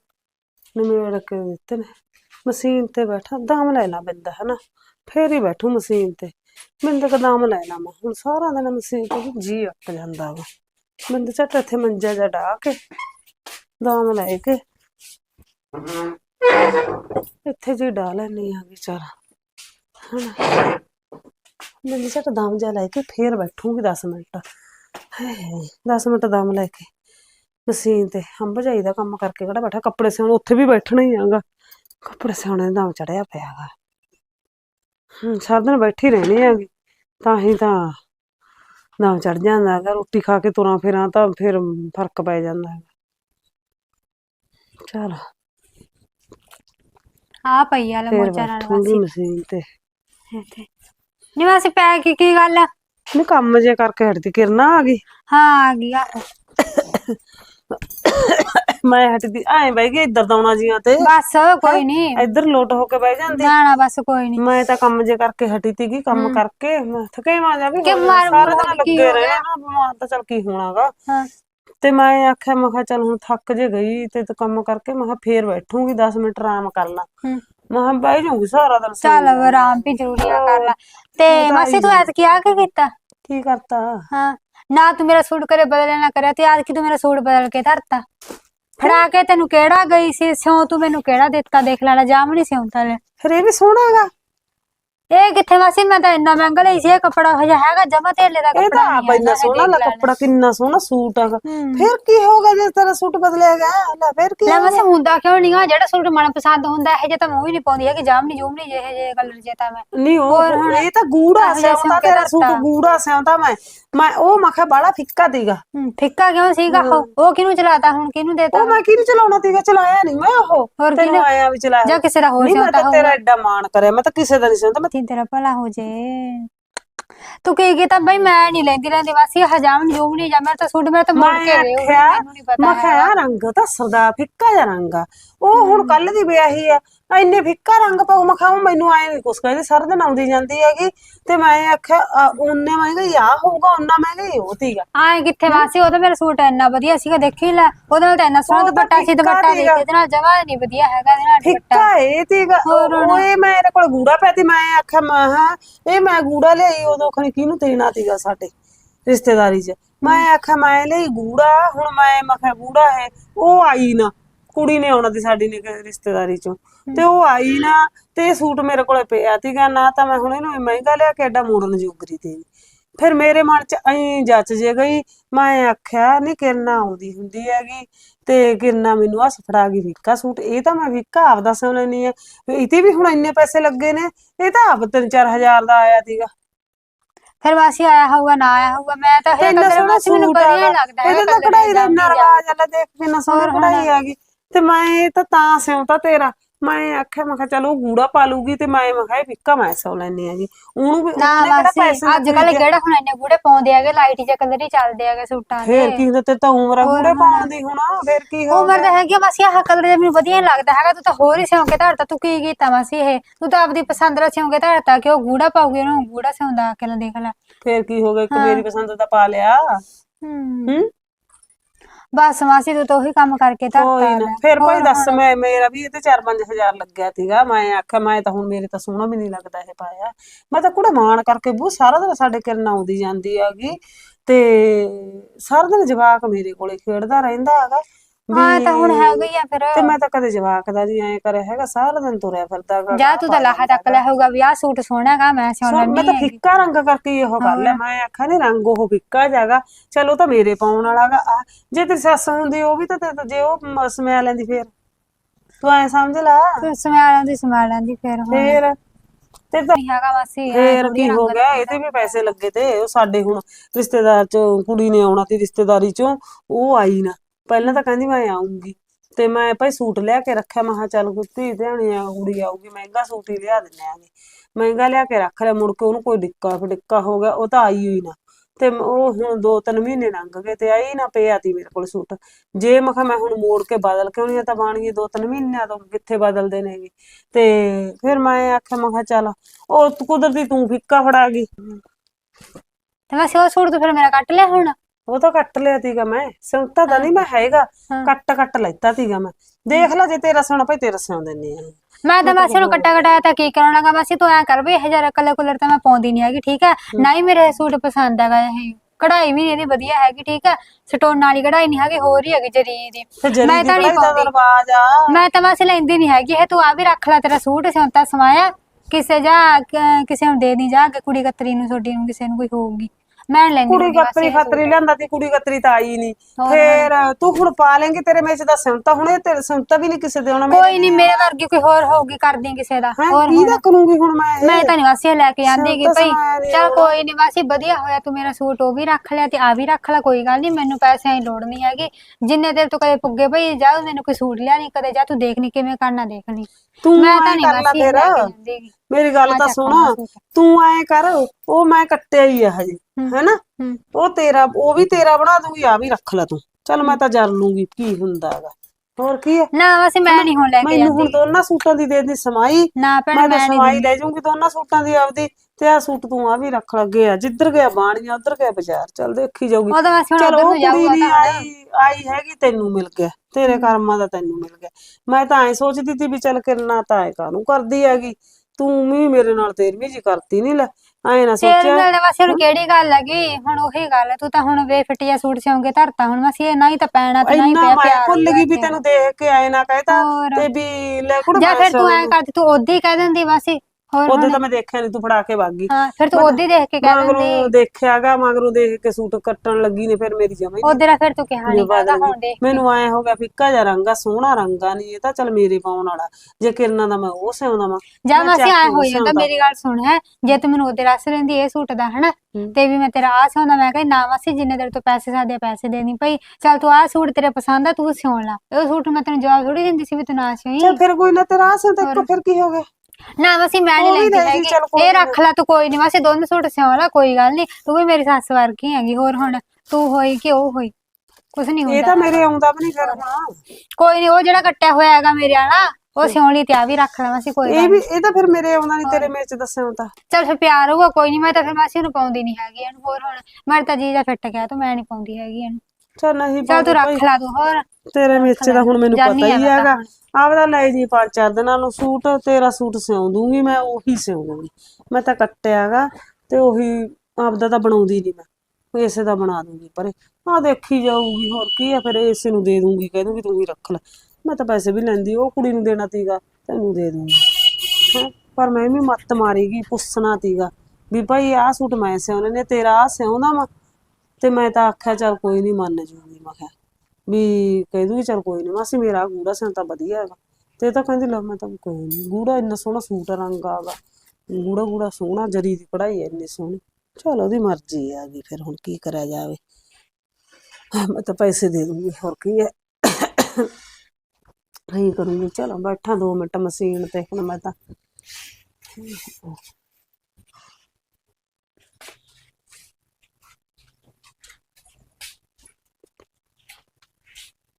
[SPEAKER 1] ਨਿਮੇੜ ਕੇ ਦਿੱਤੇ ਨੇ। ਮਸ਼ੀਨ ਤੇ ਬੈਠਾ, ਦਮ ਲੈ ਲਾ ਬਿੰਦਾ, ਹਨਾ। ਫੇਰ ਹੀ ਬੈਠੂ ਮਸ਼ੀਨ ਤੇ। ਮੈਨੂੰ ਤਾਂ ਕਦਾਮ ਲੈ ਲਾ ਮੈਂ। ਹੁਣ ਸਾਰਾ ਦਿਨ ਮਸ਼ੀਨ ਤੇ ਵੀ ਜੀ ਅੱਕ ਜਾਂਦਾ ਵਾ। ਬੰਦੇ ਝੱਟ ਇੱਥੇ ਮੰਜਾ ਜਾ ਢਾ ਕੇ ਦਾਮ ਲੈ ਕੇ। ਇੱਥੇ ਜੀ ਢਾ ਲੈਣੀ ਆ ਵਿਚਾਰਾ ਹਨਾ। ਬੰਦੇ ਝੱਟ ਦਾਮ ਜਾ ਲੈ ਕੇ ਫੇਰ ਬੈਠੂਗੀ 10 ਮਿੰਟ। ਹਾਏ 10 ਮਿੰਟ ਦਮ ਲੈ ਕੇ। ਮਸ਼ੀਨ ਤੇ ਹੰਬ ਜਾਈਦਾ ਕੰਮ ਕਰਕੇ ਕਿਹੜਾ ਬੈਠਾ। ਕੱਪੜੇ ਸਿਉਣ ਉੱਥੇ ਵੀ ਬੈਠਣਾ ਹੀ ਆਗਾ। ਕੱਪੜੇ ਸਿਉਣੇ ਦਾ ਦਮ ਚੜਿਆ ਪਿਆਗਾ ਹੂੰ ਸਾਰਾ ਦਿਨ ਬੈਠੀ ਰਹਿਣੀ ਹੈਗੀ। ਤਾਂ ਹੀ ਤਾਂ ਦਮ ਚੜ ਜਾਂਦਾ ਹੈਗਾ। ਰੋਟੀ ਖਾ ਕੇ ਤੁਰਾਂ ਫਿਰਾਂ ਤਾਂ ਫਿਰ ਫ਼ਰਕ ਪੈ ਜਾਂਦਾ ਹੈਗਾ। ਚਲ
[SPEAKER 2] ਆ ਪਈ ਆ ਲੈ
[SPEAKER 1] ਫਿਰ
[SPEAKER 2] ਮੋਚਾ ਨਾਲ
[SPEAKER 1] ਬੈਠੂਗੀ ਮਸ਼ੀਨ ਤੇ
[SPEAKER 2] ਇੱਥੇ ਨਹੀਂ ਮਾਸੀ ਪੈ ਕੀ ਕੀ ਗੱਲ ਆ
[SPEAKER 1] ਨਹੀਂ ਕੰਮ ਜੇ ਕਰਕੇ ਹਟਦੀ ਕਿਰਨਾ ਆ ਗਈ
[SPEAKER 2] ਹਾਂ ਆ ਗਈ ਆ
[SPEAKER 1] ਮੈਂ ਹਟਦੀ ਐਂ ਬਹਿ ਗਈ ਇੱਧਰ ਦੌਣਾ ਜੀਆਂ ਤੇ
[SPEAKER 2] ਬਸ ਕੋਈ ਨਹੀਂ
[SPEAKER 1] ਇੱਧਰ ਲੋਟ ਹੋ ਕੇ ਬਹਿ ਜਾਂਦੀ
[SPEAKER 2] ਨਾ ਨਾ ਬਸ ਕੋਈ ਨਹੀਂ
[SPEAKER 1] ਮੈਂ ਤਾਂ ਕੰਮ ਜੇ ਕਰਕੇ ਹਟੀ ਤੀਗੀ ਕੰਮ ਕਰਕੇ ਮੈਂ ਥਕੇ ਮਾ ਜਾ ਵੀ
[SPEAKER 2] ਕਿ
[SPEAKER 1] ਹੋ ਜਾਣਾ,
[SPEAKER 2] ਮਾਰ
[SPEAKER 1] ਸਾਰਾ
[SPEAKER 2] ਮੂੰਹ
[SPEAKER 1] ਦਿਨ
[SPEAKER 2] ਕੀ
[SPEAKER 1] ਲੱਗੇ
[SPEAKER 2] ਹੋ
[SPEAKER 1] ਰਹਿਣਾ ਨਾ ਬਿਮਾਰ ਤਾਂ ਚੱਲ ਕੀ ਹੋਣਾਗਾ
[SPEAKER 2] ਹਾਂ
[SPEAKER 1] ਤੇ ਮੈਂ ਆਖਿਆ ਮੈਂ ਕਿਹਾ ਚੱਲ ਹੁਣ ਥੱਕ ਜੇ ਗਈ ਤੇ ਤੇ ਕੰਮ ਕਰਕੇ ਮੈਂ ਕਿਹਾ ਫੇਰ ਬੈਠੂਗੀ 10 ਮਿੰਟ ਆਰਾਮ ਕਰ ਲਾਂ।
[SPEAKER 2] ਹੂੰ।
[SPEAKER 1] ਮੈਂ ਕਿਹਾ ਬਹਿ ਜਾਊਂਗੀ ਸਾਰਾ ਦਿਨ
[SPEAKER 2] ਚੱਲ ਆਰਾਮ ਵੀ ਜ਼ਰੂਰੀ ਆ ਕਰ ਲੈ ਤੇ ਮਾਸੀ ਤੂੰ ਐਤ ਕੀ ਆ ਕੇ ਕੀਤਾ?
[SPEAKER 1] ਕੀ ਕਰਤਾ?
[SPEAKER 2] ਹਾਂ। ਨਾ ਤੂੰ ਮੇਰਾ ਸੂਟ ਕਰੇ ਬਦਲਿਆ ਨਾ ਕਰਿਆ ਤੇ ਆਜ ਕਿ ਤੂੰ ਮੇਰਾ ਸੂਟ ਬਦਲ ਕੇ ਧਰਤਾ। ਫੜਾ ਕੇ ਤੈਨੂੰ ਕਿਹੜਾ ਗਈ ਸੀ ਸਿਉ ਤੂੰ ਮੈਨੂੰ ਕਿਹੜਾ ਦਿੱਤਾ? ਦੇਖ ਲੈਣਾ ਜਾਮ ਨਹੀਂ ਸਿਉਂਤਾ ਲੈ।
[SPEAKER 1] ਫਿਰ ਇਹ ਵੀ ਸੋਹਣਾ ਹੈਗਾ।
[SPEAKER 2] ਇਹ ਕਿੱਥੇ ਵਾਸੀ ਮੈਂ ਤਾਂ ਇੰਨਾ ਮਹਿੰਗਾ ਲਈ ਸੀ ਇਹ ਕੱਪੜਾ ਹਜਾ ਹੈਗਾ ਜਮਾ ਤੇਲੇ ਦਾ
[SPEAKER 1] ਇਹ
[SPEAKER 2] ਕੱਪੜਾ
[SPEAKER 1] ਤਾਂ ਆਪ ਇੰਨਾ ਸੋਹਣਾ ਲਾ ਕੱਪੜਾ ਕਿੰਨਾ ਸੋਹਣਾ ਸੂਟ ਹੈਗਾ।
[SPEAKER 2] ਹੂੰ।
[SPEAKER 1] ਫਿਰ ਕੀ ਹੋਗਾ ਜੇ ਤੇਰਾ ਸੂਟ ਬਦਲਿਆ ਗਿਆ? ਲੈ ਫਿਰ ਕੀ
[SPEAKER 2] ਲੈ
[SPEAKER 1] ਹੋ
[SPEAKER 2] ਵਸੇ ਹੁੰਦਾ ਕਿਉਂ ਨਹੀਂ ਆ ਜਿਹੜਾ ਸੂਟ ਮਨ ਪਸੰਦ ਹੁੰਦਾ ਇਹ ਜੇ ਤਾਂ ਮੈਂ ਵੀ ਨਹੀਂ ਪਾਉਂਦੀ ਹੈ ਕਿ ਜਾਮ ਨਹੀਂ ਜੂਮ ਨਹੀਂ ਜਿਹੇ ਜੇ ਕਲਰ ਜੇ ਤਾਂ ਮੈਂ
[SPEAKER 1] ਨਹੀਂ ਉਹ ਇਹ ਤਾਂ ਗੂੜਾ
[SPEAKER 2] ਇਹੋ ਜਿਹਾ
[SPEAKER 1] ਸਿਆਉਂਦਾ
[SPEAKER 2] ਸਿਉਂ ਕੇ
[SPEAKER 1] ਤੇਰਾ ਸੂਟ
[SPEAKER 2] ਧਰਤਾ।
[SPEAKER 1] ਗੂੜਾ ਸਿਆਉਂਦਾ ਮੈਂ। ਮੈਂ ਉਹ ਮਖਾ ਬਾਲਾ ਫਿੱਕਾ
[SPEAKER 2] ਹੂੰ, ਫਿੱਕਾ ਕਿਉਂ ਸੀਗਾ? ਉਹ ਉਹ ਕਿਹਨੂੰ ਚਲਾਤਾ? ਹੁਣ ਕਿਹਨੂੰ ਦੇਤਾ?
[SPEAKER 1] ਉਹ ਮੈਂ ਕਿਹਨੂੰ ਚਲਾਉਣਾ ਤੀਗਾ? ਚਲਾਇਆ ਨਹੀਂ ਮੈਂ ਉਹ।
[SPEAKER 2] ਹੋਰ
[SPEAKER 1] ਤੈਨੂੰ
[SPEAKER 2] ਕਿਹਨੇ?
[SPEAKER 1] ਆਇਆ ਵੀ ਚਲਾਇਆ।
[SPEAKER 2] ਜਾਂ ਕਿਸੇ ਦਾ ਹੋਰ
[SPEAKER 1] ਨਹੀਂ ਮੈਂ
[SPEAKER 2] ਸਿਉਂਤਾ
[SPEAKER 1] ਤਾਂ ਤੇਰਾ ਐਡਾ ਮਾਣ ਕਰਿਆ। ਮੈਂ ਤਾਂ ਕਿਸੇ ਦਾ ਨਹੀਂ ਸਿਆਉਂਦਾ ਮੈਂ
[SPEAKER 2] ਤੀ ਤੇਰਾ ਭਲਾ ਹੋ ਜੇ। ਤੂੰ ਕੀ ਕੀਤਾ ਬਈ? ਮੈਂ ਨਹੀਂ ਲੈਂਦੀ ਲੈਂਦੀ ਵਾਸੀ ਹਜਾਮ ਜੂਮ ਨਹੀਂ ਜਾ ਮੇਰਾ ਤਾਂ ਸੂਟ ਮੇਰਾ ਤਾਂ ਮੁੜ
[SPEAKER 1] ਮੈਂ
[SPEAKER 2] ਕੇ
[SPEAKER 1] ਆਖਿਆ
[SPEAKER 2] ਮੈਨੂੰ ਨਹੀਂ ਪਤਾ
[SPEAKER 1] ਮੈਂ ਕਿਹਾ ਰੰਗ ਤਾਂ ਸਰਦਾ ਫਿੱਕਾ ਜਿਹਾ ਰੰਗ ਆ। ਉਹ ਹੁਣ ਕੱਲ ਦੀ ਵਿਆਹੀ ਆ। ਇੰਨੇ ਫਿੱਕਾ ਰੰਗ ਪਾਉ ਮੈਂ ਕਿਹਾ ਉਹ ਮੈਨੂੰ ਆਏ ਨਹੀਂ ਕੁਛ ਕਹਿੰਦੇ ਸਾਰਾ ਦਿਨ ਆਉਂਦੀ ਜਾਂਦੀ ਹੈਗੀ। ਤੇ ਮੈਂ ਆਖਿਆ ਆ, ਉਹਨੇ ਮਹਿੰਗਾ ਹੀ ਆ ਹੋਊਗਾ ਉਹਨਾਂ ਮਹਿੰਗਾ ਹੀ ਉਹ ਤੀਗਾ
[SPEAKER 2] ਆਏ ਕਿੱਥੇ ਵਾਸੀ ਉਹ ਤਾਂ ਮੇਰਾ ਸੂਟ ਇੰਨਾ ਵਧੀਆ ਸੀਗਾ ਦੇਖੀ ਲੈ ਉਹਦੇ ਨਾਲ ਤਾਂ ਇੰਨਾ ਸੋਹਣਾ
[SPEAKER 1] ਉਹ ਤਾਂ
[SPEAKER 2] ਦੁਪੱਟਾ ਸੀ
[SPEAKER 1] ਫਿੱਕਾ
[SPEAKER 2] ਦੁਪੱਟਾ ਦੇਖ
[SPEAKER 1] ਸੀਗਾ।
[SPEAKER 2] ਇਹਦੇ ਨਾਲ ਜਮਾ ਨਹੀਂ ਵਧੀਆ ਹੈਗਾ ਇਹਦੇ ਨਾਲ ਦੁਪੱਟਾ।
[SPEAKER 1] ਫਿੱਕਾ ਇਹ ਤੀਗਾ ਓਏ ਮੇਰੇ ਕੋਲ ਗੂੜਾ ਪਿਆ ਤੀ ਮੈਂ ਆਖਿਆ ਮੈਂ ਹਾਂ ਇਹ ਮੈਂ ਗੂੜਾ ਲਿਆਈ ਉਦੋਂ ਖਣੀ ਕਿਹਨੂੰ ਦੇਣਾ ਤੀਗਾ ਸਾਡੇ ਰਿਸ਼ਤੇਦਾਰੀ 'ਚ? ਮੈਂ ਆਖਿਆ ਮੈਂ ਲਈ ਗੂੜਾ ਹੁਣ ਮੈਂ ਮੈਂ ਕਿਹਾ ਗੂੜਾ ਹੈ ਉਹ ਆਈ ਨਾ। ਕੁੜੀ ਨੇ ਆਉਣਾ ਤੀ ਸਾਡੀ ਨੇ ਕਿਸੇ ਰਿਸ਼ਤੇਦਾਰੀ 'ਚੋਂ। ਤੇ ਉਹ ਆਈ ਨਾ ਤੇ ਇਹ ਸੂਟ ਮੇਰੇ ਕੋਲੇ ਪਿਆ ਤੀਗਾ ਨਾ ਤਾਂ ਮੈਂ ਹੁਣ ਇਹਨੂੰ ਮਹਿੰਗਾ ਲਿਆ ਕੇ ਐਡਾ ਮੋੜਨ ਜੋਗਰੀ ਤੇ ਫਿਰ ਮੇਰੇ ਮਨ 'ਚ ਐਂ ਜੱਚ ਜੇ ਗਈ ਮੈਂ ਆਖਿਆ ਨਹੀਂ ਕਿਰਨਾ ਆਉਂਦੀ ਹੁੰਦੀ ਹੈਗੀ ਤੇ ਕਿਰਨਾ ਮੈਨੂੰ ਹੱਸ ਫੜਾ ਗਈ ਫਿੱਕਾ ਸੂਟ ਇਹ ਤਾਂ ਮੈਂ ਫਿੱਕਾ ਆਪਦਾ ਸਿਉਂ ਲੈਣੀ ਹੈ ਇਤੇ ਵੀ ਹੁਣ ਇੰਨੇ ਪੈਸੇ ਲੱਗੇ ਨੇ ਇਹ ਤਾਂ ਆਪ 3-4000 ਦਾ ਆਇਆ ਸੀਗਾ।
[SPEAKER 2] ਫਿਰ ਵਾਸੀ ਆਇਆ ਹੋਊਗਾ ਨਾ ਆਇਆ ਹੋਊਗਾ ਮੈਂ ਤਾਂ
[SPEAKER 1] ਤੇ
[SPEAKER 2] ਇਹ ਵਾਸੀ ਮੈਨੂੰ ਵਧੀਆ ਲੱਗਦਾ ਹੈ
[SPEAKER 1] ਇਹਦੇ ਤਾਂ ਕਢਾਈ ਦਾ ਇੰਨਾ ਰਵਾਜ ਆਲਾ ਦੇਖ ਕਿੰਨਾ ਸੋਹਣੀ ਕਢਾਈ ਹੈਗੀ ਤੇ ਮੈਂ ਤਾਂ ਤਾਂ ਸਿਉਂਤਾ ਤੇਰਾ। ਮੈਂ ਆਖਿਆ ਮੈਂ ਕਿਹਾ ਚਲੋ ਗੂੜਾ ਪਾ ਲੂਗੀ ਤੇ ਮੈਂ ਮੈਂ ਕਿਹਾ ਇਹ ਫਿੱਕਾ ਮੈਂ ਸਿਉਂ ਲੈਣੀ ਹੈਗੀ। ਉਹਨੂੰ ਵੀ
[SPEAKER 2] ਨਾ
[SPEAKER 1] ਉਹਨੇ ਕਿਹੜਾ
[SPEAKER 2] ਅੱਜ ਕੱਲ ਕਿਹੜਾ ਹੁਣ ਇੰਨੇ ਗੂੜੇ ਪਾਉਂਦੇ ਹੈਗੇ ਲਾਈਟ ਜਿਹੇ ਕਲਰ ਹੀ ਚੱਲਦੇ ਹੈਗੇ ਸੂਟਾਂ ਦੇ
[SPEAKER 1] ਫੇਰ ਕੀ ਹੁੰਦਾ ਤੇ ਤਾਂ ਉਮਰ ਆ ਗੂੜੇ ਪਾਉਣ ਦੀ ਹੁਣ ਫੇਰ ਕੀ ਹੋ
[SPEAKER 2] ਉਮਰ ਤਾਂ ਹੈਗੀ ਆ ਮਾਸੀ ਆਹ ਕਲਰ ਜਿਹਾ ਮੈਨੂੰ ਵਧੀਆ ਲੱਗਦਾ ਹੈਗਾ ਤੂੰ ਤਾਂ ਹੋਰ ਹੀ ਸਿਉਂ ਕੇ ਧਰਤਾ ਤੂੰ ਕੀ ਕੀਤਾ ਮਾਸੀ ਇਹ? ਤੂੰ ਤਾਂ ਆਪਦੀ ਪਸੰਦ ਦਾ ਸਿਉਂ ਕੇ ਧਰਤਾ ਕਿ ਉਹ ਗੂੜਾ ਪਾਉਗੀ ਉਹਨੂੰ? ਗੂੜਾ ਸਿਉਂਦਾ ਕੇ ਲੈ ਦੇਖ ਲੈ।
[SPEAKER 1] ਫੇਰ ਕੀ ਹੋ ਗਿਆ ਇੱਕ ਮੇਰੀ ਪਸੰਦ ਦਾ ਪਾ ਲਿਆ।
[SPEAKER 2] ਹੂੰ।
[SPEAKER 1] ਹੂੰ?
[SPEAKER 2] ਬਸ ਮਾਸੀ ਤੂੰ ਤਾਂ ਉਹੀ ਕੰਮ ਕਰਕੇ ਧਰਤਾ
[SPEAKER 1] ਕੋਈ ਨਾ। ਫਿਰ ਭਾਈ ਦੱਸ ਮੈਂ ਮੇਰਾ ਵੀ ਇਹ ਤੇ 4-5000 ਲੱਗਿਆ ਸੀਗਾ ਮੈਂ ਆਖਿਆ ਮੈਂ ਤਾਂ ਹੁਣ ਮੇਰੇ ਤਾਂ ਸੋਹਣਾ ਵੀ ਨਹੀਂ ਲੱਗਦਾ ਇਹ ਪਾਇਆ। ਮੈਂ ਤਾਂ ਕੁੜਾ ਮਾਣ ਕਰਕੇ ਬਹੁਤ ਸਾਰਾ ਦਿਨ ਸਾਡੇ ਕਿਰਨ ਆਉਂਦੀ ਜਾਂਦੀ ਹੈਗੀ ਤੇ ਸਾਰਾ ਦਿਨ ਜਵਾਕ ਮੇਰੇ ਕੋਲੇ ਖੇਡਦਾ ਰਹਿੰਦਾ ਹੈਗਾ।
[SPEAKER 2] ਹਾਂ ਤਾਂ ਹੁਣ ਹੈਗਾ ਹੀ ਆ ਫਿਰ।
[SPEAKER 1] ਤੇ ਮੈਂ ਤਾਂ ਕਦੇ ਜਵਾਕ ਦਾ ਨਹੀਂ ਐ ਕਰਿਆ ਹੈਗਾ ਸਾਰਾ ਦਿਨ ਤੁਰਿਆ ਫਿਰਦਾ ਗਾ
[SPEAKER 2] ਜਾ ਤੂੰ ਤਾਂ ਲਾਹਾ ਚੱਕ ਲਿਆ ਹੋਊਗਾ ਵੀ ਆਹ ਸੂਟ ਸੋਹਣਾ ਹੈਗਾ ਮੈਂ ਸਿਉਂ
[SPEAKER 1] ਸੋ- ਮੈਂ ਤਾਂ ਫਿੱਕਾ ਰੰਗ ਕਰਕੇ ਹੀ ਉਹ ਗੱਲ ਹੈ। ਮੈਂ ਆਖਿਆ ਨਹੀਂ ਰੰਗ ਉਹ ਫਿੱਕਾ ਜਾਗਾ ਚਲੋ ਤਾਂ ਮੇਰੇ ਪਾਉਣ ਵਾਲਾ ਗਾ ਆ, ਜੇ ਤੇਰੀ ਸੱਸ ਹੁੰਦੀ ਉਹ ਵੀ ਤਾਂ ਤੇ ਜੇ ਉਹ ਸਮਿਆ ਲੈਂਦੀ ਫੇਰ। ਤੂੰ ਐ ਸਮਝ ਲੈ।
[SPEAKER 2] ਫਿਰ ਸਮਿਆਲਾਂ ਦੀ ਸਮਿਆਲਾਂ ਦੀ ਫਿਰ
[SPEAKER 1] ਫੇਰ ਤੇ ਤਾਂ
[SPEAKER 2] ਨਹੀਂ ਹੈਗਾ ਮਾਸੀ ਇਹ
[SPEAKER 1] ਫੇਰ ਕੀ ਹੋ ਗਿਆ ਇਹਦੇ ਵੀ ਪੈਸੇ ਲੱਗੇ ਤੇ ਉਹ ਸਾਡੇ ਹੁਣ ਰਿਸ਼ਤੇਦਾਰ ਚੋਂ ਕੁੜੀ ਨੇ ਆਉਣਾ ਤੇ ਰਿਸ਼ਤੇਦਾਰੀ ਚੋਂ ਉਹ ਆਈ ਨਾ। ਪਹਿਲਾਂ ਤਾਂ ਕਹਿੰਦੀ ਮੈਂ ਆਉਂਗੀ ਤੇ ਮੈਂ ਭਾਈ ਸੂਟ ਲਿਆ ਕੇ ਰੱਖਿਆ, ਮੈਂ ਕਿਹਾ ਚੱਲ ਕੋਈ ਧੀ ਧਿਆਣੀ ਆ, ਕੁੜੀ ਆਊਗੀ, ਮਹਿੰਗਾ ਸੂਟ ਹੀ ਲਿਆ ਦਿੰਨੇ ਆਂਗੇ। ਮਹਿੰਗਾ ਲਿਆ ਕੇ ਰੱਖ ਲਿਆ, ਮੁੜ ਕੇ ਉਹਨੂੰ ਕੋਈ ਡਿੱਕਾ ਫਡਿੱਕਾ ਹੋ ਗਿਆ, ਉਹ ਤਾਂ ਆਈ ਹੋਈ ਨਾ। ਤੇ ਉਹ ਹੁਣ ਦੋ ਤਿੰਨ ਮਹੀਨੇ ਲੰਘ ਗਏ ਤੇ ਆਈ ਨਾ ਪਿਆ ਤੀ ਮੇਰੇ ਕੋਲ ਸੂਟ। ਜੇ ਮੈਂ ਕਿਹਾ ਮੈਂ ਹੁਣ ਮੋੜ ਕੇ ਬਦਲ ਕੇ ਆਉਣੀ ਆ, ਤਾਂ ਬਣ ਗਈ ਦੋ ਤਿੰਨ ਮਹੀਨਿਆਂ ਤੋਂ ਕਿੱਥੇ ਬਦਲਦੇ ਨੇਗੇ। ਤੇ ਫਿਰ ਮੈਂ ਆਖਿਆ, ਮੈਂ ਕਿਹਾ ਚੱਲ, ਉਹ ਕੁਦਰਤੀ ਤੂੰ ਫਿੱਕਾ ਫੜਾ ਗਈ।
[SPEAKER 2] ਤੇ ਮੈਂ ਉਹ ਸੂਟ ਤੂੰ ਫਿਰ ਮੇਰਾ ਕੱਟ ਲਿਆ ਹੁਣ?
[SPEAKER 1] ਉਹ ਤਾਂ ਕੱਟ ਲਿਆ ਤੀਗਾ ਮੈਂ ਸਿਉਂਤਾ ਤਾਂ ਨਹੀਂ ਮੈਂ ਹੈਗਾ। ਕੱਟ ਕੱਟ ਲੈਤਾ ਤੀਗਾ ਮੈਂ। ਦੇਖ ਲੈ ਜੇ ਤੇਰਾ ਸਿਉਣਾ ਭਾਈ ਤੇਰਾ ਸਿਉਂ ਦਿੰਨੇ ਆ।
[SPEAKER 2] ਮੈਂ ਤਾਂ ਮਾਸੀ ਨੂੰ ਕੱਟਾ ਕਟਾਇਆ ਤਾਂ ਕੀ ਕਰਾਉਣਾ ਗਾ ਮਾਸੀ ਤੂੰ ਐ ਕਰ ਵੀ ਇਹ ਜਿਹਾ ਕਲਰ ਕੁਲਰ ਤਾਂ ਮੈਂ ਪਾਉਂਦੀ ਨਹੀਂ ਹੈਗੀ ਠੀਕ ਹੈ? ਨਾ ਹੀ ਮੇਰੇ ਸੂਟ ਪਸੰਦ ਹੈਗਾ ਇਹ। ਕਢਾਈ ਵੀ ਇਹਦੀ ਵਧੀਆ ਹੈਗੀ ਠੀਕ ਹੈ? ਸਟੋਨ ਵਾਲੀ ਕਢਾਈ ਨਹੀਂ ਹੈਗੀ ਹੋਰ ਹੀ ਹੈਗੀ ਜਰੀ ਦੀ। ਮੈਂ ਤਾਂ ਨਹੀਂ ਪਾਉਂਦੀ। ਮੈਂ ਤਾਂ ਮਾਸੀ ਲੈਂਦੀ ਨਹੀਂ ਹੈਗੀ ਇਹ ਤੂੰ ਆ ਵੀ ਰੱਖ ਲੈ ਤੇਰਾ ਸੂਟ ਸਿਉਂਤਾ ਸਮਾਇਆ। ਕਿਸੇ ਜਾ ਕਿਸੇ ਨੂੰ ਦੇ ਦੀ ਜਾ ਕੇ ਕੁੜੀ ਕਤਰੀ ਨੂੰ ਛੋਟੀ ਨੂੰ ਕਿਸੇ ਨੂੰ ਕੋਈ ਹੋਊਗੀ। ਮੈਂ ਲੈਂਦੀ
[SPEAKER 1] ਕੁੜੀ ਕਤਰੀ। ਫਤਰੀ ਲਿਆਂਦਾ ਤੀ ਕੁੜੀ ਕਤਰੀ ਤਾਂ ਆਈ ਨਹੀਂ ਫੇਰ ਤੂੰ ਹੁਣ ਪਾ ਲੇਂਗੀ ਤੇਰੇ ਮੇਚ ਦਾ ਸਿਉਂਤਾ ਹੁਣ ਇਹ ਤੇਰੇ ਸਿਉਂਤਾ ਵੀ ਨਹੀਂ ਕਿਸੇ ਦੇ ਆਉਣਾ
[SPEAKER 2] ਕੋਈ ਨਹੀਂ ਮੇਰੇ ਵਰਗੀ ਕੋਈ ਹੋਰ ਹੋਊਗੀ ਕਰਦੀ ਕਿਸੇ ਦਾ। ਹੋਰ
[SPEAKER 1] ਕੀ ਦਾ ਕਰੂੰਗੀ ਹੁਣ ਮੈਂ?
[SPEAKER 2] ਮੈਂ ਤਾਂ ਨਹੀਂ ਵਾਸੀ ਲੈ ਕੇ ਆਂਦੀ ਕਿ ਭਾਈ ਚਲ ਕੋਈ ਨਹੀਂ ਵਾਸੀ ਵਧੀਆ ਹੋਇਆ ਤੂੰ ਮੇਰਾ ਸੂਟ ਉਹ ਵੀ ਰੱਖ ਲਿਆ ਤੇ ਆ ਵੀ ਰੱਖ ਲੈ ਕੋਈ ਗੱਲ ਨਹੀਂ ਮੈਨੂੰ ਪੈਸਿਆਂ ਦੀ ਲੋੜ ਨਹੀਂ ਹੈਗੀ। ਜਿੰਨੇ ਦੇਰ ਤੂੰ ਕਦੇ ਪੁੱਗੇ ਭਈ ਜਾ ਮੈਨੂੰ ਕੋਈ ਸੂਟ ਲਿਆ ਨਹੀਂ ਕਦੇ ਜਾ ਤੂੰ ਦੇਖ ਨੀ ਕਿਵੇਂ ਕਰਨਾ ਦੇਖ ਲਈ
[SPEAKER 1] ਤੂੰ
[SPEAKER 2] ਮੈਂ ਤਾਂ ਨਹੀਂ
[SPEAKER 1] ਲੈ ਤੇਰਾ। ਮੇਰੀ ਗੱਲ ਤਾਂ ਸੁਣ। ਤੂੰ ਐ ਕਰ ਉਹ ਮੈਂ ਕੱਟਿਆ ਹੀ ਆ ਹਜੇ। ਹੈਨਾ। ਉਹ ਤੇਰਾ ਉਹ ਵੀ ਤੇਰਾ ਬਣਾ ਦੂੰਗੀ ਆ ਵੀ ਰੱਖ ਲੈ ਤੂੰ ਚੱਲ ਮੈਂ ਤਾਂ ਜਰ ਲੂੰਗੀ ਕੀ ਹੁੰਦਾ ਹੈਗਾ ਹੋਰ ਕੀ ਹੈ?
[SPEAKER 2] ਨਾ ਵਾਸੀ ਮੈਂ ਨਹੀਂ ਹੁਣ ਲੈ ਕੇ
[SPEAKER 1] ਮੈਨੂੰ ਹੁਣ
[SPEAKER 2] ਜਾਂਦੀ।
[SPEAKER 1] ਦੋਨਾਂ ਸੂਟਾਂ ਦੀ ਦੇ ਦੀ ਸਮਾਈ।
[SPEAKER 2] ਨਾ ਭੈਣੇ
[SPEAKER 1] ਮੈਂ ਤਾਂ
[SPEAKER 2] ਮੈਂ ਨਹੀਂ
[SPEAKER 1] ਸਮਾਈ ਲੈ ਜਾਊਂਗੀ ਦੋਨਾਂ ਸੂਟਾਂ ਦੀ ਆਪਦੀ ਤੇ ਆ ਸੂਟ ਤੂੰ ਆ ਵੀ ਰੱਖ ਲੈ ਗਿਆ ਜਿੱਧਰ ਗਿਆ ਬਾਣੀਆਂ ਉਧਰ ਗਿਆ ਬਾਜ਼ਾਰ। ਚੱਲ ਦੇਖੀ ਜਾਊਗੀ।
[SPEAKER 2] ਉਹਦਾ ਵਾਸੀ ਹੁਣ
[SPEAKER 1] ਚਲ
[SPEAKER 2] ਉਧਰ
[SPEAKER 1] ਉਹ
[SPEAKER 2] ਨੂੰ
[SPEAKER 1] ਕੁੜੀ
[SPEAKER 2] ਜਾਊਗਾ
[SPEAKER 1] ਨਹੀਂ
[SPEAKER 2] ਤਾਂ।
[SPEAKER 1] ਆਈ ਆਈ ਹੈਗੀ ਤੈਨੂੰ ਮਿਲ ਗਿਆ। ਤੇਰੇ ਕਰਮਾਂ ਦਾ ਤੈਨੂੰ ਮਿਲ ਗਿਆ। ਮੈਂ ਤਾਂ ਐ ਸੋਚਦੀ ਤੀ ਵੀ ਚੱਲ ਕਿਰਨਾ ਤਾਂ ਐ ਕਾਹਨੂੰ ਕਰਦੀ ਹੈਗੀ। ਤੂੰ ਵੀ ਮੇਰੇ ਨਾਲ ਤੇਰਵੀਂ ਜੀ ਕਰਤੀ ਨਹੀਂ ਲੈ। ਐ ਨਾ
[SPEAKER 2] ਤੇਰੇ
[SPEAKER 1] ਸੋਚਿਆ।
[SPEAKER 2] ਨਾਲ ਵਸੇ ਨੂੰ ਕਿਹੜੀ ਗੱਲ ਹੈਗੀ? ਹੁਣ ਉਹੀ ਗੱਲ ਹੈ ਤੂੰ ਤਾਂ ਹੁਣ ਬੇਫਟੀਆ ਸੂਟ ਸਿਉਂਗੇ ਧਰਤਾ ਹੁਣ ਵਸੇ ਨਾ ਹੀ ਤਾਂ ਪੈਣਾ ਤੇ ਨਾ ਹੀ
[SPEAKER 1] ਇੰਨਾ
[SPEAKER 2] ਪਿਆ
[SPEAKER 1] ਮੈਂ
[SPEAKER 2] ਪਿਆਰ
[SPEAKER 1] ਭੁੱਲ ਗਈ ਵੀ ਤੈਨੂੰ ਦੇਖ ਕੇ ਆਏ ਨਾ ਕਹਿਤਾ
[SPEAKER 2] ਹੋਰ।
[SPEAKER 1] ਤੇ ਵੀ ਲੈ ਕੁੜ
[SPEAKER 2] ਜਾਂ ਫਿਰ ਤੂੰ ਐ ਕਰਦੀ ਤੂੰ ਉਦੋਂ ਕਹਿ ਦਿੰਦੀ ਵਸੇ ਹੋਰ
[SPEAKER 1] ਉਦੋਂ ਤਾਂ ਮੈਂ ਦੇਖਿਆ ਨਹੀਂ ਤੂੰ ਫੜਾ ਕੇ ਵਾਗੀ
[SPEAKER 2] ਹਾਂ ਫਿਰ ਤੂੰ ਹੀ ਦੇਖ ਕੇ ਕਹਿ ਦਿੰਦੀ।
[SPEAKER 1] ਮਗਰੋਂ ਦੇਖਿਆਗਾ ਮਗਰੋਂ ਦੇਖ ਕੇ ਸੂਟ ਕੱਟਣ ਲੱਗੀ ਨੇ ਫਿਰ ਮੇਰੀ ਜਮਾ ਹੀ
[SPEAKER 2] ਉਧਰ ਫਿਰ ਤੂੰ ਕਿਹਾ ਨਹੀਂ
[SPEAKER 1] ਗਈ।
[SPEAKER 2] ਹੁਣ ਦੇਖ
[SPEAKER 1] ਮੈਨੂੰ ਐ ਹੋ ਗਿਆ ਫਿੱਕਾ ਜਿਹਾ ਰੰਗਾ ਸੋਹਣਾ ਰੰਗਾ ਨਹੀਂ ਇਹ ਤਾਂ ਚੱਲ ਮੇਰੇ ਪਾਉਣ ਵਾਲਾ। ਜੇ ਕਿਰਨਾਂ ਦਾ ਮੈਂ ਉਹ ਸਿਉਂਦਾ ਵਾਂ
[SPEAKER 2] ਜਾਂ
[SPEAKER 1] ਮੈਂ ਚੱਕ
[SPEAKER 2] ਆਏ
[SPEAKER 1] ਕੇ
[SPEAKER 2] ਹੋ
[SPEAKER 1] ਉਹ
[SPEAKER 2] ਜਾਂਦਾ
[SPEAKER 1] ਸਿਉਂਦਾ।
[SPEAKER 2] ਮੇਰੀ ਗੱਲ ਸੁਣ ਹੈ ਜੇ ਤੂੰ ਮੈਨੂੰ ਉਹਦੇ ਰਸ ਲੈਂਦੀ ਇਹ ਸੂਟ ਦਾ ਹਨਾ। ਤੇ ਵੀ ਮੈਂ ਤੇਰਾ ਆ ਸਿਉਂਦਾ ਮੈਂ ਕਹਿੰਦੀ ਨਾ ਮਾਸੀ ਜਿੰਨੇ ਤੇਰੇ ਤੋਂ ਪੈਸੇ ਸਾਦੇ ਪੈਸੇ ਦੇਣੀ ਪਈ। ਚੱਲ ਤੂੰ ਆਹ ਸੂਟ ਤੇਰੇ ਪਸੰਦ ਆ ਤੂੰ ਸਿਉਣ ਲਾ। ਇਹ ਸੂਟ ਮੈਂ ਤੈਨੂੰ ਜਵਾਬ ਥੋੜੀ ਦਿੰਦੀ ਸੀ ਵੀ ਤੂੰ ਨਾ ਸਿਉਈ।
[SPEAKER 1] ਚੱਲ ਫਿਰ ਕੋਈ ਨਾ ਤੇਰਾ ਆਸ ਤੇ ਇੱਕ ਫਿਰ ਕੀ ਹੋ ਗਿਆ?
[SPEAKER 2] ਨਾ ਮਾਸੀ ਮੈਂ
[SPEAKER 1] ਉਹ
[SPEAKER 2] ਨਹੀਂ
[SPEAKER 1] ਵੀ
[SPEAKER 2] ਲੈਂਦੀ ਹੈਗੀ।
[SPEAKER 1] ਚੱਲ ਕੋਈ
[SPEAKER 2] ਇਹ। ਰੱਖ ਲੈ ਤੂੰ ਕੋਈ ਨਹੀਂ ਮਾਸੀ ਦੋਨੇ ਸੂਟ ਸਿਉਂ ਲਾ ਕੋਈ ਗੱਲ ਨਹੀਂ ਤੂੰ ਵੀ ਮੇਰੀ ਸੱਸ ਵਰਗੀ ਹੈਗੀ ਹੋਰ ਹੁਣ ਤੂੰ ਹੋਈ ਕਿ ਉਹ ਹੋਈ? ਕੁਛ ਨਹੀਂ
[SPEAKER 1] ਇਹ
[SPEAKER 2] ਹੁੰਦਾ।
[SPEAKER 1] ਤਾਂ ਮੇਰੇ ਆਉਂਦਾ ਵੀ ਨਹੀਂ ਫਿਰ ਹੁਣ।
[SPEAKER 2] ਕੋਈ ਨਹੀਂ ਉਹ ਜਿਹੜਾ ਕੱਟਿਆ ਹੋਇਆ ਹੈਗਾ ਮੇਰੇ ਵਾਲਾ ਉਹ ਸਿਉਣ ਲਈ ਤੇ ਆ ਵੀ ਰੱਖ ਲਵਾਂ ਸੀ ਕੋਈ ਗੱਲ
[SPEAKER 1] ਇਹ ਵੀ ਇਹ ਤਾਂ ਫਿਰ ਮੇਰੇ ਆਉਂਦਾ ਨਹੀਂ ਤੇਰੇ ਵਿੱਚ ਦੱਸਿਆ ਹੁੰਦਾ
[SPEAKER 2] ਚਲ ਫਿਰ ਪਿਆਰ ਹੋਊਗਾ ਕੋਈ ਨਹੀਂ ਮੈਂ ਤਾਂ ਫਿਰ ਮਾਸੀ ਨੂੰ ਪਾਉਂਦੀ ਨਹੀਂ ਹੈਗੀ ਇਹਨੂੰ ਹੋਰ ਹੁਣ। ਮੈਂ ਤਾਂ ਜੀ ਦਾ ਫਿੱਟ ਗਿਆ ਤੂੰ ਮੈਂ ਨਹੀਂ ਪਾਉਂਦੀ ਹੈਗੀ ਇਹਨੂੰ।
[SPEAKER 1] ਚੱਲ ਨਹੀਂ
[SPEAKER 2] ਚਲ ਤੂੰ ਰੱਖ ਲਾ ਤੂੰ ਹੋਰ।
[SPEAKER 1] ਤੇਰੇ ਵਿੱਚ ਦਾ ਹੁਣ ਮੈਨੂੰ ਪਤਾ ਹੀ
[SPEAKER 2] ਮੈਂ
[SPEAKER 1] ਹੈਗਾ। ਆਪਦਾ ਲੈ ਜੀ ਪੰਜ ਚਾਰ ਦਿਨਾਂ ਨੂੰ ਸੂਟ ਤੇਰਾ ਸੂਟ ਸਿਉਂ ਦੂੰਗੀ ਮੈਂ ਉਹੀ ਸਿਉਂ ਦੂੰਗੀ। ਮੈਂ ਤਾਂ ਕੱਟਿਆਗਾ ਤੇ ਉਹੀ ਆਪਦਾ ਤਾਂ ਬਣਾਉਂਦੀ ਨਹੀਂ ਮੈਂ। ਇਸੇ ਦਾ ਬਣਾ ਦੂੰਗੀ ਪਰ। ਆ ਦੇਖੀ ਜਾਊਗੀ ਹੋਰ ਕੀ ਆ ਫਿਰ ਇਸੇ ਨੂੰ ਦੇ ਦੂੰਗੀ ਕਹਿ ਦੂੰਗੀ ਤੂੰ ਹੀ ਰੱਖ ਲੈ। ਮੈਂ ਤਾਂ ਪੈਸੇ ਵੀ ਲੈਂਦੀ ਉਹ ਕੁੜੀ ਨੂੰ ਦੇਣਾ ਤੀਗਾ ਤੈਨੂੰ ਦੇ ਦੂੰਗੀ। ਹੈਂ? ਪਰ ਮੈਂ ਵੀ ਮੱਤ ਮਾਰੀਗੀ ਪੁੱਛਣਾ ਤੀਗਾ ਵੀ ਭਾਈ ਆਹ ਸੂਟ ਮੈਂ ਸਿਉਣੇ ਨੇ ਤੇਰਾ ਆ ਸਿਉਂਦਾ ਵਾ। ਤੇ ਮੈਂ ਤਾਂ ਆਖਿਆ ਚੱਲ ਕੋਈ ਨਹੀਂ ਮੰਨ ਜੂਗੀ ਮੈਂ ਕਿਹਾ। ਵੀ ਕਹਿ ਦੂਗੀ ਚੱਲ ਕੋਈ ਨਹੀਂ ਮਾਸੀ ਮੇਰਾ ਗੂੜਾ ਸਿਉਂ ਤਾਂ ਵਧੀਆ ਹੈਗਾ। ਤੇ ਇਹ ਤਾਂ ਕਹਿੰਦੀ ਲੈ ਮੈਂ ਤਾਂ ਕੋਈ ਨਹੀਂ ਗੂੜਾ ਇੰਨਾ ਸੋਹਣਾ ਸੂਟ ਰੰਗ ਆਗਾ। ਗੂੜਾ ਗੂੜਾ ਸੋਹਣਾ, ਜਰੀ ਦੀ ਕਢਾਈ ਹੈ ਇੰਨੀ ਸੋਹਣੀ। ਚਲ ਉਹਦੀ ਮਰਜ਼ੀ ਆ ਗਈ, ਫਿਰ ਹੁਣ ਕੀ ਕਰਿਆ ਜਾਵੇ। ਮੈਂ ਤਾਂ ਪੈਸੇ ਦੇ ਦੂੰਗੀ, ਹੋਰ ਕੀ ਹੈ। ਨਹੀਂ ਕਰੂੰਗੀ, ਚਲੋ ਬੈਠਾ 2 ਮਿੰਟ ਮਸ਼ੀਨ ਤੇ, ਹੁਣ ਮੈਂ ਤਾਂ।